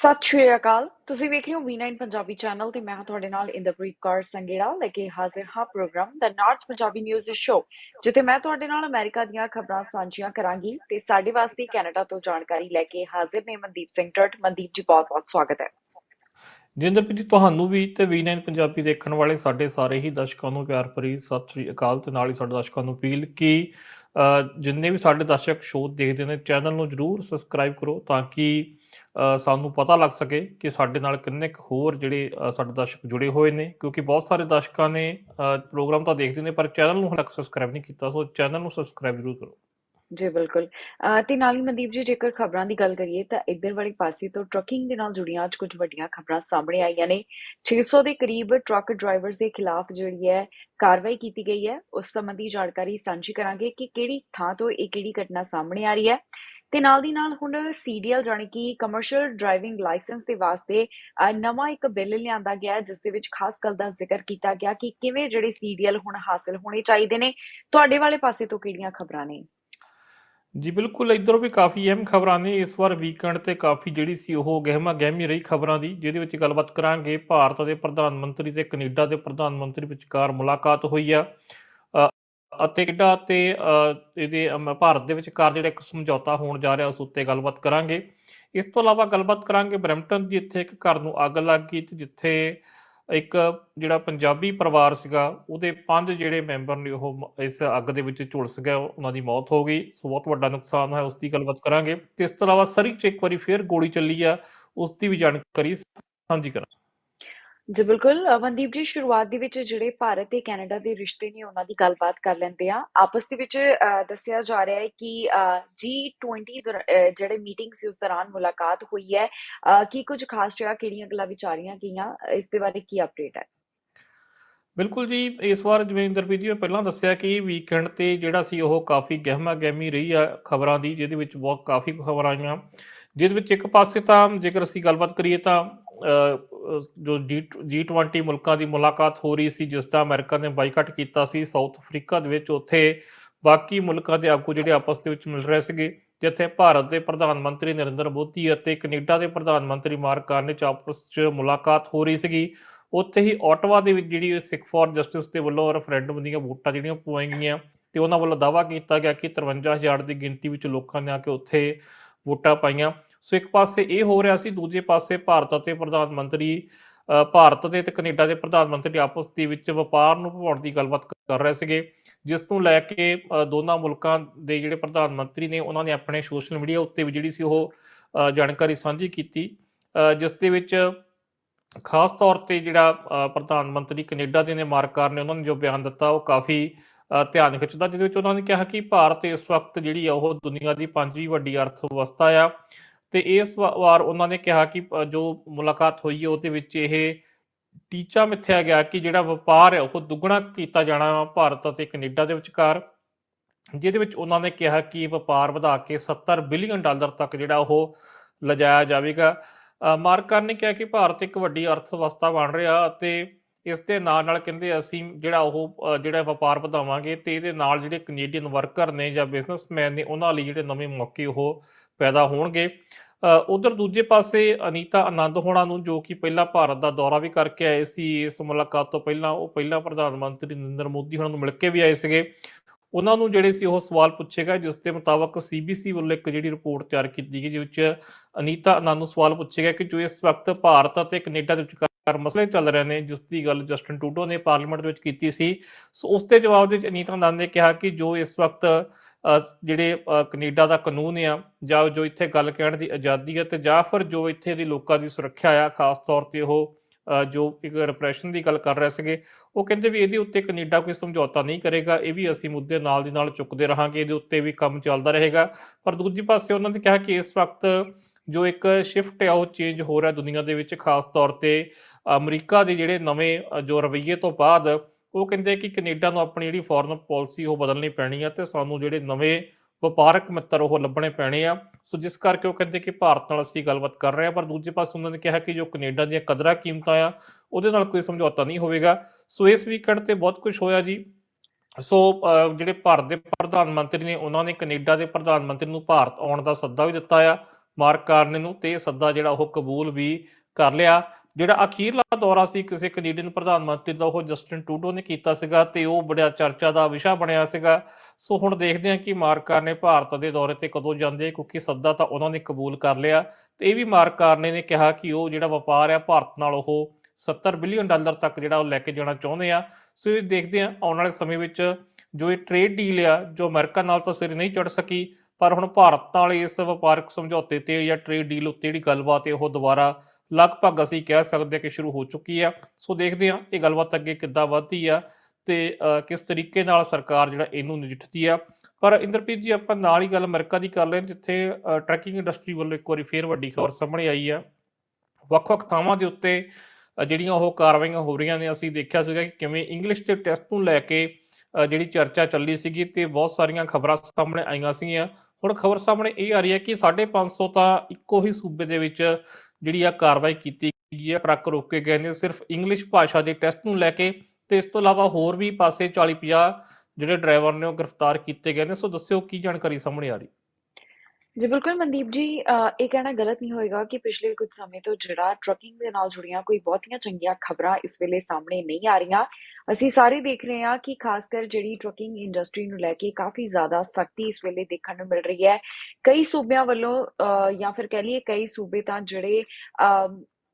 ਸਤਿ ਸ਼੍ਰੀ ਅਕਾਲ। ਤੁਸੀਂ ਵੇਖ ਰਹੇ ਹੋ V9 ਪੰਜਾਬੀ ਚੈਨਲ ਤੇ ਮੈਂ ਹਾਂ ਤੁਹਾਡੇ ਨਾਲ ਇੰਦਰਪ੍ਰੀਤ ਕੌਰ ਸੰਗੇੜਾ ਲੈ ਕੇ ਹਾਜ਼ਰ ਹਾਂ ਪ੍ਰੋਗਰਾਮ ਦਾ ਨਾਰਥ ਪੰਜਾਬੀ ਨਿਊਜ਼ ਸ਼ੋ ਜਿੱਥੇ ਮੈਂ ਤੁਹਾਡੇ ਨਾਲ ਅਮਰੀਕਾ ਦੀਆਂ ਖਬਰਾਂ ਸਾਂਝੀਆਂ ਕਰਾਂਗੀ ਤੇ ਸਾਡੇ ਵਾਸਤੇ ਕੈਨੇਡਾ ਤੋਂ ਜਾਣਕਾਰੀ ਲੈ ਕੇ ਹਾਜ਼ਰ ਨੇ ਮਨਦੀਪ ਸਿੰਘ ਟਰਟ ਮਨਦੀਪ ਜੀ, ਬਹੁਤ ਬਹੁਤ ਸਵਾਗਤ ਹੈ। ਜਿੰਦਰਪ੍ਰੀਤ ਤੁਹਾਨੂੰ ਵੀ ਤੇ V9 ਪੰਜਾਬੀ ਦੇਖਣ ਵਾਲੇ ਸਾਡੇ ਸਾਰੇ ਹੀ ਦਰਸ਼ਕਾਂ ਨੂੰ ਪਿਆਰ ਭਰੀ ਸਤਿ ਸ੍ਰੀ ਅਕਾਲ ਤੇ ਨਾਲ ਹੀ ਸਾਡੇ ਦਰਸ਼ਕਾਂ ਨੂੰ ਅਪੀਲ ਕਿ ਜਿੰਨੇ ਵੀ ਸਾਡੇ ਦਰਸ਼ਕ ਸ਼ੋਅ ਦੇਖਦੇ ਨੇ, ਚੈਨਲ ਨੂੰ ਜਰੂਰ ਸਬਸਕ੍ਰਾਈਬ ਕਰੋ ਤਾਂ ਕਿ ਸਾਨੂੰ ਪਤਾ ਲੱਗ ਸਕੇ ਕਿ ਸਾਡੇ ਨਾਲ ਕਿੰਨੇ ਕੁ ਹੋਰ ਜਿਹੜੇ ਸਾਡੇ ਦਰਸ਼ਕ ਜੁੜੇ ਹੋਏ ਨੇ, ਕਿਉਂਕਿ ਬਹੁਤ ਸਾਰੇ ਦਰਸ਼ਕਾਂ ਨੇ ਪ੍ਰੋਗਰਾਮ ਤਾਂ ਦੇਖਦੇ ਨੇ, ਪਰ ਚੈਨਲ ਨੂੰ ਹੁਣ ਤੱਕ ਸਬਸਕ੍ਰਾਈਬ ਨਹੀਂ ਕੀਤਾ, ਸੋ ਚੈਨਲ ਨੂੰ ਸਬਸਕ੍ਰਾਈਬ ਜਰੂਰ ਕਰੋ। ਜੀ ਬਿਲਕੁਲ। ਅਹ ਤੇ ਨਾਲ ਹੀ ਮਨਦੀਪ ਜੀ ਜੇਕਰ ਖਬਰਾਂ ਦੀ ਗੱਲ ਕਰੀਏ ਤਾਂ ਇੱਧਰ ਵਾਲੇ ਪਾਸੇ ਤੋਂ ਟਰੱਕਿੰਗ ਦੇ ਨਾਲ ਜੁੜੀਆਂ ਅੱਜ ਕੁਝ ਵੱਡੀਆਂ ਖਬਰਾਂ ਸਾਹਮਣੇ ਆਈਆਂ ਨੇ। 600 ਦੇ ਕਰੀਬ ਟਰੱਕ ਡਰਾਈਵਰਸ ਦੇ ਖਿਲਾਫ ਜਿਹੜੀ ਹੈ ਕਾਰਵਾਈ ਕੀਤੀ ਗਈ ਹੈ। ਉਸ ਸੰਬੰਧੀ ਜਾਣਕਾਰੀ ਸਾਂਝੀ ਕਰਾਂਗੇ ਕਿ ਕਿਹੜੀ ਥਾਂ ਤੋਂ ਇਹ ਕਿਹੜੀ ਘਟਨਾ ਸਾਹਮਣੇ ਆ ਰਹੀ ਹੈ। ਤੇ ਨਾਲ ਦੀ ਨਾਲ ਹੁਣ ਸੀਡੀਐਲ ਜਾਣੀ ਕਿ ਕਮਰਸ਼ੀਅਲ ਡਰਾਈਵਿੰਗ ਲਾਇਸੈਂਸ ਦੇ ਵਾਸਤੇ ਅਹ, ਨਵਾਂ ਇੱਕ ਬਿੱਲ ਲਿਆਂਦਾ ਗਿਆ ਹੈ, ਜਿਸ ਦੇ ਵਿੱਚ ਖਾਸ ਗੱਲ ਦਾ ਜ਼ਿਕਰ ਕੀਤਾ ਗਿਆ ਕਿ ਕਿਵੇਂ ਜਿਹੜੇ ਸੀਡੀਐਲ ਹੁਣ ਹਾਸਲ ਹੋਣੇ ਚਾਹੀਦੇ ਨੇ। ਤੁਹਾਡੇ ਵਾਲੇ ਪਾਸੇ ਤੋਂ ਕਿਹੜੀਆਂ ਖਬਰਾਂ ਨੇ? ਜੀ ਬਿਲਕੁਲ, ਇੱਧਰੋਂ ਵੀ ਕਾਫੀ ਅਹਿਮ ਖਬਰਾਂ ਨੇ। ਇਸ ਵਾਰ ਵੀਕਐਂਡ ਤੇ ਕਾਫੀ ਜਿਹੜੀ ਸੀ ਉਹ ਗਹਿਮਾ ਗਹਿਮੀ ਰਹੀ ਖਬਰਾਂ ਦੀ, ਜਿਹਦੇ ਵਿੱਚ ਗੱਲਬਾਤ ਕਰਾਂਗੇ। ਭਾਰਤ ਦੇ ਪ੍ਰਧਾਨ ਮੰਤਰੀ ਤੇ ਕੈਨੇਡਾ ਦੇ ਪ੍ਰਧਾਨ ਮੰਤਰੀ ਵਿਚਕਾਰ ਮੁਲਾਕਾਤ ਹੋਈ ਆ। ਅਤੇ ਕੈਨੇਡਾ ਤੇ ਇਹਦੇ ਭਾਰਤ ਦੇ ਵਿਚਕਾਰ ਜਿਹੜਾ ਇੱਕ ਸਮਝੌਤਾ ਹੋਣ ਜਾ ਰਿਹਾ, ਉਸ ਉੱਤੇ ਗੱਲਬਾਤ ਕਰਾਂਗੇ। ਇਸ ਤੋਂ ਇਲਾਵਾ ਗੱਲਬਾਤ ਕਰਾਂਗੇ ਬਰੈਂਪਟਨ ਦੀ। ਇੱਥੇ ਇੱਕ ਘਰ ਨੂੰ ਅੱਗ ਲੱਗ ਗਈ ਤੇ ਜਿੱਥੇ ਇੱਕ ਜਿਹੜਾ ਪੰਜਾਬੀ ਪਰਿਵਾਰ ਸੀਗਾ, ਉਹਦੇ ਪੰਜ ਜਿਹੜੇ ਮੈਂਬਰ ਨੇ, ਉਹ ਇਸ ਅੱਗ ਦੇ ਵਿੱਚ ਝੁਲਸ ਗਏ, ਉਹਨਾਂ ਦੀ ਮੌਤ ਹੋ ਗਈ। ਸੋ ਬਹੁਤ ਵੱਡਾ ਨੁਕਸਾਨ ਹੋਇਆ, ਉਸ ਦੀ ਗੱਲਬਾਤ ਕਰਾਂਗੇ। ਤੇ ਇਸ ਤੋਂ ਇਲਾਵਾ ਸਰੀ ਚ ਇੱਕ ਵਾਰੀ ਫੇਰ ਗੋਲੀ ਚੱਲੀ ਆ, ਉਸ ਦੀ ਵੀ ਜਾਣਕਾਰੀ ਸਾਂਝੀ ਕਰਾਂ ਜੀ ਬਿਲਕੁਲ। ਅ, ਮਨਦੀਪ ਜੀ ਸ਼ੁਰੂਆਤ ਦੇ ਵਿੱਚ ਜਿਹੜੇ ਭਾਰਤ ਤੇ ਕੈਨੇਡਾ ਦੇ ਰਿਸ਼ਤੇ ਨੇ ਉਹਨਾਂ ਦੀ ਗੱਲਬਾਤ ਕਰ ਲੈਂਦੇ ਆ ਆਪਸ ਦੇ ਵਿੱਚ ਦੱਸਿਆ ਜਾ ਰਿਹਾ ਹੈ ਕਿ G20 ਦਰ- ਅ, ਜਿਹੜੇ ਮੀਟਿੰਗ ਸੀ ਉਸ ਦੌਰਾਨ ਮੁਲਾਕਾਤ ਹੋਈ ਹੈ। ਕੀ ਕੁਝ ਖਾਸ ਰਿਹਾ ਕਿਹੜੀਆਂ ਗੱਲਾਂ ਵਿਚਾਰੀਆਂ ਗਈਆਂ? ਇਸ ਦੇ ਬਾਰੇ ਕੀ ਅਪਡੇਟ ਹੈ? ਬਿਲਕੁਲ ਜੀ ਇਸ ਵਾਰ ਜਿਵੇਂ ਜੀ ਨੇ ਪਹਿਲਾਂ ਦੱਸਿਆ ਕਿ ਵੀਕਐਂਡ ਤੇ ਜਿਹੜਾ ਸੀ ਉਹ ਕਾਫੀ ਗਹਿਮਾ ਗਹਿਮੀ ਰਹੀ ਆ ਖਬਰਾਂ ਦੀ ਜਿਹਦੇ ਵਿੱਚ ਬਹੁਤ ਕਾਫੀ ਖਬਰਾਂ ਆਈਆਂ। ਜਿਹਦੇ ਵਿੱਚ ਇੱਕ ਪਾਸੇ ਤਾਂ ਜੇਕਰ ਅਸੀਂ ਗੱਲਬਾਤ ਕਰੀਏ ਤਾਂ ਜੋ G20 ਮੁਲਕਾਂ ਦੀ ਮੁਲਾਕਾਤ ਹੋ ਰਹੀ ਸੀ, ਜਿਸ ਦਾ ਅਮਰੀਕਾ ਨੇ ਬਾਈਕਾਟ ਕੀਤਾ ਸੀ, ਸਾਊਥ ਅਫਰੀਕਾ ਦੇ ਵਿੱਚ ਉੱਥੇ ਬਾਕੀ ਮੁਲਕਾਂ ਦੇ ਆਗੂ ਜਿਹੜੇ ਆਪਸ ਦੇ ਵਿੱਚ ਮਿਲ ਰਹੇ ਸੀਗੇ, ਜਿੱਥੇ ਭਾਰਤ ਦੇ ਪ੍ਰਧਾਨ ਮੰਤਰੀ ਨਰਿੰਦਰ ਮੋਦੀ ਅਤੇ ਕੈਨੇਡਾ ਦੇ ਪ੍ਰਧਾਨ ਮੰਤਰੀ ਮਾਰਕ ਕਾਰਨੇ ਚ ਆਪਸ 'ਚ ਮੁਲਾਕਾਤ ਹੋ ਰਹੀ ਸੀਗੀ। ਉੱਥੇ ਹੀ ਆਟਵਾ ਦੇ ਵਿੱਚ ਜਿਹੜੀ ਸਿੱਖ ਫਾਰ ਜਸਟਿਸ ਦੇ ਵੱਲੋਂ ਰੈਫਰੈਂਡਮ ਦੀਆਂ ਵੋਟਾਂ ਜਿਹੜੀਆਂ ਪਵਾਈਆਂ ਗਈਆਂ ਤੇ ਉਹਨਾਂ ਵੱਲੋਂ ਦਾਅਵਾ ਕੀਤਾ ਗਿਆ ਕਿ 53000 ਦੀ ਗਿਣਤੀ ਵਿੱਚ ਲੋਕਾਂ ਨੇ ਆ ਕੇ ਉੱਥੇ ਵੋਟਾਂ ਪਾਈਆਂ। ਸੋ ਇੱਕ ਪਾਸੇ ਇਹ ਹੋ ਰਿਹਾ ਸੀ, ਦੂਜੇ ਪਾਸੇ ਭਾਰਤ ਅਤੇ ਪ੍ਰਧਾਨ ਮੰਤਰੀ ਭਾਰਤ ਦੇ ਤੇ ਕੈਨੇਡਾ ਦੇ ਪ੍ਰਧਾਨ ਮੰਤਰੀ ਆਪਸ ਦੇ ਵਿੱਚ ਵਪਾਰ ਨੂੰ ਵਧਾਉਣ ਦੀ ਗੱਲਬਾਤ ਕਰ ਰਹੇ ਸੀਗੇ, ਜਿਸ ਤੋਂ ਲੈ ਕੇ ਦੋਨਾਂ ਮੁਲਕਾਂ ਦੇ ਜਿਹੜੇ ਪ੍ਰਧਾਨ ਮੰਤਰੀ ਨੇ, ਉਹਨਾਂ ਨੇ ਆਪਣੇ ਸੋਸ਼ਲ ਮੀਡੀਆ ਉੱਤੇ ਵੀ ਜਿਹੜੀ ਸੀ ਉਹ ਜਾਣਕਾਰੀ ਸਾਂਝੀ ਕੀਤੀ ਜਿਸ ਦੇ ਵਿੱਚ ਖਾਸ ਤੌਰ ਤੇ ਜਿਹੜਾ ਪ੍ਰਧਾਨ ਮੰਤਰੀ ਕੈਨੇਡਾ ਦੇ ਨੇ, ਮਾਰਕਾਰ ਨੇ ਉਹਨਾਂ ਨੇ ਜੋ ਬਿਆਨ ਦਿੱਤਾ, ਉਹ ਕਾਫੀ ਧਿਆਨ ਖਿੱਚਦਾ, ਜਿਹਦੇ ਵਿੱਚ ਉਹਨਾਂ ਨੇ ਕਿਹਾ ਕਿ ਭਾਰਤ ਇਸ ਵਕਤ ਜਿਹੜੀ ਆ ਉਹ ਦੁਨੀਆ ਦੀ ਪੰਜਵੀਂ ਵੱਡੀ ਅਰਥ ਵਿਵਸਥਾ ਆ ਤੇ ਇਸ ਵਾ- ਵਾਰ ਉਹਨਾਂ ਨੇ ਕਿਹਾ ਕਿ ਜੋ ਮੁਲਾਕਾਤ ਹੋਈ ਹੈ ਉਹਦੇ ਵਿੱਚ ਇਹ ਟੀਚਾ ਮਿੱਥਿਆ ਗਿਆ ਕਿ ਜਿਹੜਾ ਵਪਾਰ ਹੈ ਉਹ ਦੁੱਗਣਾ ਕੀਤਾ ਜਾਣਾ ਵਾ ਭਾਰਤ ਅਤੇ ਕੈਨੇਡਾ ਦੇ ਵਿਚਕਾਰ, ਜਿਹਦੇ ਵਿੱਚ ਉਹਨਾਂ ਨੇ ਕਿਹਾ ਕਿ ਵਪਾਰ ਵਧਾ ਕੇ 70 ਬਿਲੀਅਨ ਡਾਲਰ ਤੱਕ ਜਿਹੜਾ ਉਹ ਲਿਜਾਇਆ ਜਾਵੇਗਾ। ਮਾਰਕਰ ਨੇ ਕਿਹਾ ਕਿ ਭਾਰਤ ਇੱਕ ਵੱਡੀ ਅਰਥ ਵਿਵਸਥਾ ਬਣ ਰਿਹਾ ਅਤੇ ਇਸ ਦੇ ਨਾਲ ਨਾਲ ਕਹਿੰਦੇ ਅਸੀਂ ਜਿਹੜਾ ਉਹ ਜਿਹੜਾ ਵਪਾਰ ਵਧਾਵਾਂਗੇ ਤੇ ਇਹਦੇ ਨਾਲ ਜਿਹੜੇ ਕੈਨੇਡੀਅਨ ਵਰਕਰ ਨੇ ਜਾਂ ਬਿਜ਼ਨਸਮੈਨ ਨੇ, ਉਹਨਾਂ ਲਈ ਜਿਹੜੇ ਨਵੇਂ ਮੌਕੇ ਉਹ ਪੈਦਾ ਹੋਣਗੇ। ਉਧਰ ਦੂਜੇ ਪਾਸੇ ਅਨੀਤਾ ਆਨੰਦ ਹੋਣਾ ਨੂੰ ਜੋ ਕਿ ਪਹਿਲਾਂ ਭਾਰਤ ਦਾ ਦੌਰਾ ਵੀ ਕਰਕੇ ਆਏ ਸੀ, ਇਸ ਮੁਲਾਕਾਤ ਤੋਂ ਪਹਿਲਾਂ ਉਹ ਪਹਿਲਾਂ ਪ੍ਰਧਾਨ ਮੰਤਰੀ ਨਰਿੰਦਰ ਮੋਦੀ ਹੋਣਾ ਨੂੰ ਮਿਲ ਕੇ ਵੀ ਆਏ ਸੀਗੇ। ਉਹਨਾਂ ਨੂੰ ਜਿਹੜੇ ਸੀ ਉਹ ਸਵਾਲ ਪੁੱਛੇਗਾ ਜਿਸ ਦੇ ਮੁਤਾਬਕ ਸੀਬੀਸੀ ਵੱਲੋਂ ਇੱਕ ਜਿਹੜੀ ਰਿਪੋਰਟ ਤਿਆਰ ਕੀਤੀ ਗਈ ਜਿਸ ਵਿੱਚ ਅਨੀਤਾ ਆਨੰਦ ਨੂੰ ਸਵਾਲ ਪੁੱਛੇਗਾ ਕਿ ਜੋ ਇਸ ਵਕਤ ਭਾਰਤ ਅਤੇ ਕੈਨੇਡਾ ਦੇ ਵਿਚਕਾਰ ਮਸਲੇ ਚੱਲ ਰਹੇ ਨੇ, ਜਿਸ ਦੀ ਗੱਲ ਜਸਟਨ ਟੂਡੋ ਨੇ ਪਾਰਲੀਮੈਂਟ ਦੇ ਵਿੱਚ ਕੀਤੀ ਸੀ। ਸੋ ਉਸ ਦੇ ਜਵਾਬ ਦੇ ਵਿੱਚ ਅਨੀਤਾ ਆਨੰਦ ਨੇ ਕਿਹਾ ਕਿ ਜੋ ਇਸ ਵਕਤ ਜਿਹੜੇ ਅ, ਕੈਨੇਡਾ ਦਾ ਕਾਨੂੰਨ ਆ ਜਾਂ ਜੋ ਇੱਥੇ ਗੱਲ ਕਹਿਣ ਦੀ ਆਜ਼ਾਦੀ ਹੈ ਤੇ ਜਾਂ ਫਿਰ ਜੋ ਇੱਥੇ ਦੀ ਲੋਕਾਂ ਦੀ ਸੁਰੱਖਿਆ ਆ ਖਾਸ ਤੌਰ ਤੇ ਉਹ ਜੋ ਇੱਕ ਰਿਪਰੈਸ਼ਨ ਦੀ ਗੱਲ ਕਰ ਰਹੇ ਸੀਗੇ ਉਹ ਕਹਿੰਦੇ ਵੀ ਇਹਦੇ ਉੱਤੇ ਕੈਨੇਡਾ ਕੋਈ ਸਮਝੌਤਾ ਨਹੀਂ ਕਰੇਗਾ ਇਹ ਵੀ ਅਸੀਂ ਮੁੱਦੇ ਨਾਲ ਦੀ ਨਾਲ ਚੁੱਕਦੇ ਰਹਾਂਗੇ ਇਹਦੇ ਉੱਤੇ ਵੀ ਕੰਮ ਚੱਲਦਾ ਰਹੇਗਾ। ਪਰ ਦੂਜੀ ਪਾਸੇ ਉਹਨਾਂ ਨੇ ਕਿਹਾ ਕਿ ਇਸ ਵਕਤ ਜੋ ਇੱਕ ਸ਼ਿਫਟ ਆ ਉਹ ਚੇਂਜ ਹੋ ਰਿਹਾ ਦੁਨੀਆ ਦੇ ਵਿੱਚ ਖਾਸ ਤੌਰ ਤੇ ਅਮਰੀਕਾ ਦੇ ਜਿਹੜੇ ਨਵੇਂ ਜੋ ਰਵੱਈਏ ਤੋਂ ਬਾਅਦ ਉਹ ਕਹਿੰਦੇ ਕਿ ਕੈਨੇਡਾ ਨੂੰ ਆਪਣੀ ਜਿਹੜੀ ਫੋਰਨ ਪਾਲਿਸੀ ਉਹ ਬਦਲਣੀ ਪੈਣੀ ਆ ਤੇ ਸਾਨੂੰ ਜਿਹੜੇ ਨਵੇਂ ਵਪਾਰਕ ਮਿੱਤਰ ਉਹ ਲੱਭਣੇ ਪੈਣੇ ਆ। ਸੋ ਜਿਸ ਕਰਕੇ ਉਹ ਕਹਿੰਦੇ ਕਿ ਭਾਰਤ ਨਾਲ ਅਸੀਂ ਗੱਲਬਾਤ ਕਰ ਰਹੇ ਆ ਪਰ ਦੂਜੇ ਪਾਸੇ ਉਹਨਾਂ ਨੇ ਕਿਹਾ ਕਿ ਜੋ ਕੈਨੇਡਾ ਦੀਆਂ ਕਦਰਾਂ ਕੀਮਤਾਂ ਆ ਉਹਦੇ ਨਾਲ ਕੋਈ ਸਮਝੌਤਾ ਨਹੀਂ ਹੋਵੇਗਾ। ਸੋ ਇਸ ਵੀਕਐਂਡ ਤੇ ਬਹੁਤ ਕੁਝ ਹੋਇਆ ਜੀ। ਸੋ ਅ, ਜਿਹੜੇ ਭਾਰਤ ਦੇ ਪ੍ਰਧਾਨ ਮੰਤਰੀ ਨੇ ਉਹਨਾਂ ਨੇ ਕੈਨੇਡਾ ਦੇ ਪ੍ਰਧਾਨ ਮੰਤਰੀ ਨੂੰ ਭਾਰਤ ਆਉਣ ਦਾ ਸੱਦਾ ਵੀ ਦਿੱਤਾ ਆ ਮਾਰਕ ਕਾਰਨੇ ਨੂੰ ਤੇ ਸੱਦਾ ਜਿਹੜਾ ਉਹ ਕਬੂਲ ਵੀ ਕਰ ਲਿਆ। ਜਿਹੜਾ ਅਖੀਰਲਾ ਦੌਰਾ ਸੀ ਕਿਸੇ ਕੈਨੇਡੀਅਨ ਪ੍ਰਧਾਨ ਮੰਤਰੀ ਦਾ, ਉਹ ਜਸਟਿਨ ਟੂਡੋ ਨੇ ਕੀਤਾ ਸੀਗਾ ਤੇ ਉਹ ਬੜਾ ਚਰਚਾ ਦਾ ਵਿਸ਼ਾ ਬਣਿਆ ਸੀਗਾ। ਸੋ ਹੁਣ ਦੇਖਦੇ ਹਾਂ ਕਿ ਮਾਰਕ ਕਾਰਨੇ ਭਾਰਤ ਦੇ ਦੌਰੇ ਤੇ ਕਦੋਂ ਜਾਂਦੇ, ਕਿਉਂਕਿ ਸੱਦਾ ਤਾਂ ਉਹਨਾਂ ਨੇ ਕਬੂਲ ਕਰ ਲਿਆ। ਤੇ ਇਹ ਵੀ ਮਾਰਕ ਕਾਰਨੇ ਨੇ ਕਿਹਾ ਕਿ ਉਹ ਜਿਹੜਾ ਵਪਾਰ ਆ, ਭਾਰਤ ਨਾਲ ਉਹ 70 ਬਿਲੀਅਨ ਡਾਲਰ ਤੱਕ ਜਿਹੜਾ ਉਹ ਲੈ ਕੇ ਜਾਣਾ ਚਾਹੁੰਦੇ ਆ। ਸੋ ਇਹ ਦੇਖਦੇ ਹਾਂ ਆਉਣ ਵਾਲੇ ਸਮੇਂ ਵਿੱਚ ਜੋ ਇਹ ਟ੍ਰੇਡ ਡੀਲ ਆ, ਜੋ ਅਮਰੀਕਾ ਨਾਲ ਤਾਂ ਸਿਰ ਨਹੀਂ ਚੜ ਸਕੀ, ਪਰ ਹੁਣ ਭਾਰਤ ਨਾਲ ਇਸ ਵਪਾਰਕ ਸਮਝੌਤੇ ਤੇ ਜਾਂ ਟ੍ਰੇਡ ਡੀਲ ਉੱਤੇ ਜਿਹੜੀ ਗੱਲਬਾਤ ਹੈ, ਉਹ ਦੁਬਾਰਾ ਲਗਭਗ ਅਸੀਂ ਕਹਿ ਸਕਦੇ ਹਾਂ ਕਿ ਸ਼ੁਰੂ ਹੋ ਚੁੱਕੀ ਆ। ਸੋ ਦੇਖਦੇ ਹਾਂ ਇਹ ਗੱਲਬਾਤ ਅੱਗੇ ਕਿੱਦਾਂ ਵਧਦੀ ਆ ਤੇ ਕਿਸ ਤਰੀਕੇ ਨਾਲ ਸਰਕਾਰ ਜਿਹੜਾ ਇਹਨੂੰ ਨਜਿੱਠਦੀ ਆ। ਪਰ ਇੰਦਰਪ੍ਰੀਤ ਜੀ ਆਪਾਂ ਨਾਲ ਹੀ ਗੱਲ ਅਮਰੀਕਾ ਦੀ ਕਰ ਲੈਣ ਜਿੱਥੇ ਟਰੱਕਿੰਗ ਇੰਡਸਟਰੀ ਵੱਲੋਂ ਇੱਕ ਵਾਰੀ ਫੇਰ ਵੱਡੀ ਖਬਰ ਸਾਹਮਣੇ ਆਈ ਆ। ਵੱਖ-ਵੱਖ ਥਾਵਾਂ ਦੇ ਉੱਤੇ ਜਿਹੜੀਆਂ ਉਹ ਕਾਰਵਾਈਆਂ ਹੋ ਰਹੀਆਂ ਨੇ ਅਸੀਂ ਦੇਖਿਆ ਸੀਗਾ ਕਿ ਕਿਵੇਂ ਇੰਗਲਿਸ਼ ਦੇ ਟੈਸਟ ਨੂੰ ਲੈ ਕੇ ਜਿਹੜੀ ਚਰਚਾ ਚੱਲੀ ਸੀਗੀ ਤੇ ਬਹੁਤ ਸਾਰੀਆਂ ਖਬਰਾਂ ਸਾਹਮਣੇ ਆਈਆਂ ਸੀਗੀਆਂ। ਹੁਣ ਖਬਰ ਸਾਹਮਣੇ ਇਹ ਆ ਰਹੀ ਹੈ ਕਿ 550 ਤਾਂ ਇੱਕੋ ਹੀ ਸੂਬੇ ਦੇ ਵਿੱਚ ਜਿਹੜੀ ਆ ਕਾਰਵਾਈ ਕੀਤੀ ਗਈ ਹੈ ਟਰੱਕ ਰੋਕੇ ਗਏ ਨੇ, ਸਿਰਫ ਇੰਗਲਿਸ਼ ਭਾਸ਼ਾ ਦੇ ਟੈਸਟ ਨੂੰ ਲੈ ਕੇ ਤੇ ਇਸ ਤੋਂ ਇਲਾਵਾ ਹੋਰ ਵੀ ਪਾਸੇ 40 50 ਜਿਹੜੇ ਡਰਾਈਵਰ ਨੇ ਉਹ ਗ੍ਰਿਫਤਾਰ ਕੀਤੇ ਗਏ ਨੇ। ਸੋ ਦੱਸਿਓ ਕੀ ਜਾਣਕਾਰੀ ਸਾਹਮਣੇ ਆ ਰਹੀ ਜੀ ਬਿਲਕੁਲ ਮਨਦੀਪ ਜੀ ਅ, ਇਹ ਕਹਿਣਾ ਗਲਤ ਨਹੀਂ ਹੋਏਗਾ ਕਿ ਪਿਛਲੇ ਕੁਝ ਸਮੇਂ ਤੋਂ ਜਿਹੜਾ ਟਰੱਕਿੰਗ ਦੇ ਨਾਲ ਜੁੜੀਆਂ ਕੋਈ ਬਹੁਤੀਆਂ ਚੰਗੀਆਂ ਖਬਰਾਂ ਇਸ ਵੇਲੇ ਸਾਹਮਣੇ ਨਹੀਂ ਆ ਰਹੀਆਂ। ਅਸੀਂ ਸਾਰੇ ਦੇਖ ਰਹੇ ਹਾਂ ਕਿ ਖਾਸ ਕਰ ਜਿਹੜੀ ਟਰੱਕਿੰਗ ਇੰਡਸਟਰੀ ਨੂੰ ਲੈ ਕੇ ਕਾਫੀ ਜ਼ਿਆਦਾ ਸਖਤੀ ਇਸ ਵੇਲੇ ਦੇਖਣ ਨੂੰ ਮਿਲ ਰਹੀ ਹੈ। ਕਈ ਸੂਬਿਆਂ ਵੱਲੋਂ ਅ, ਜਾਂ ਫਿਰ ਕਹਿ ਲਈਏ ਕਈ ਸੂਬੇ ਤਾਂ ਜਿਹੜੇ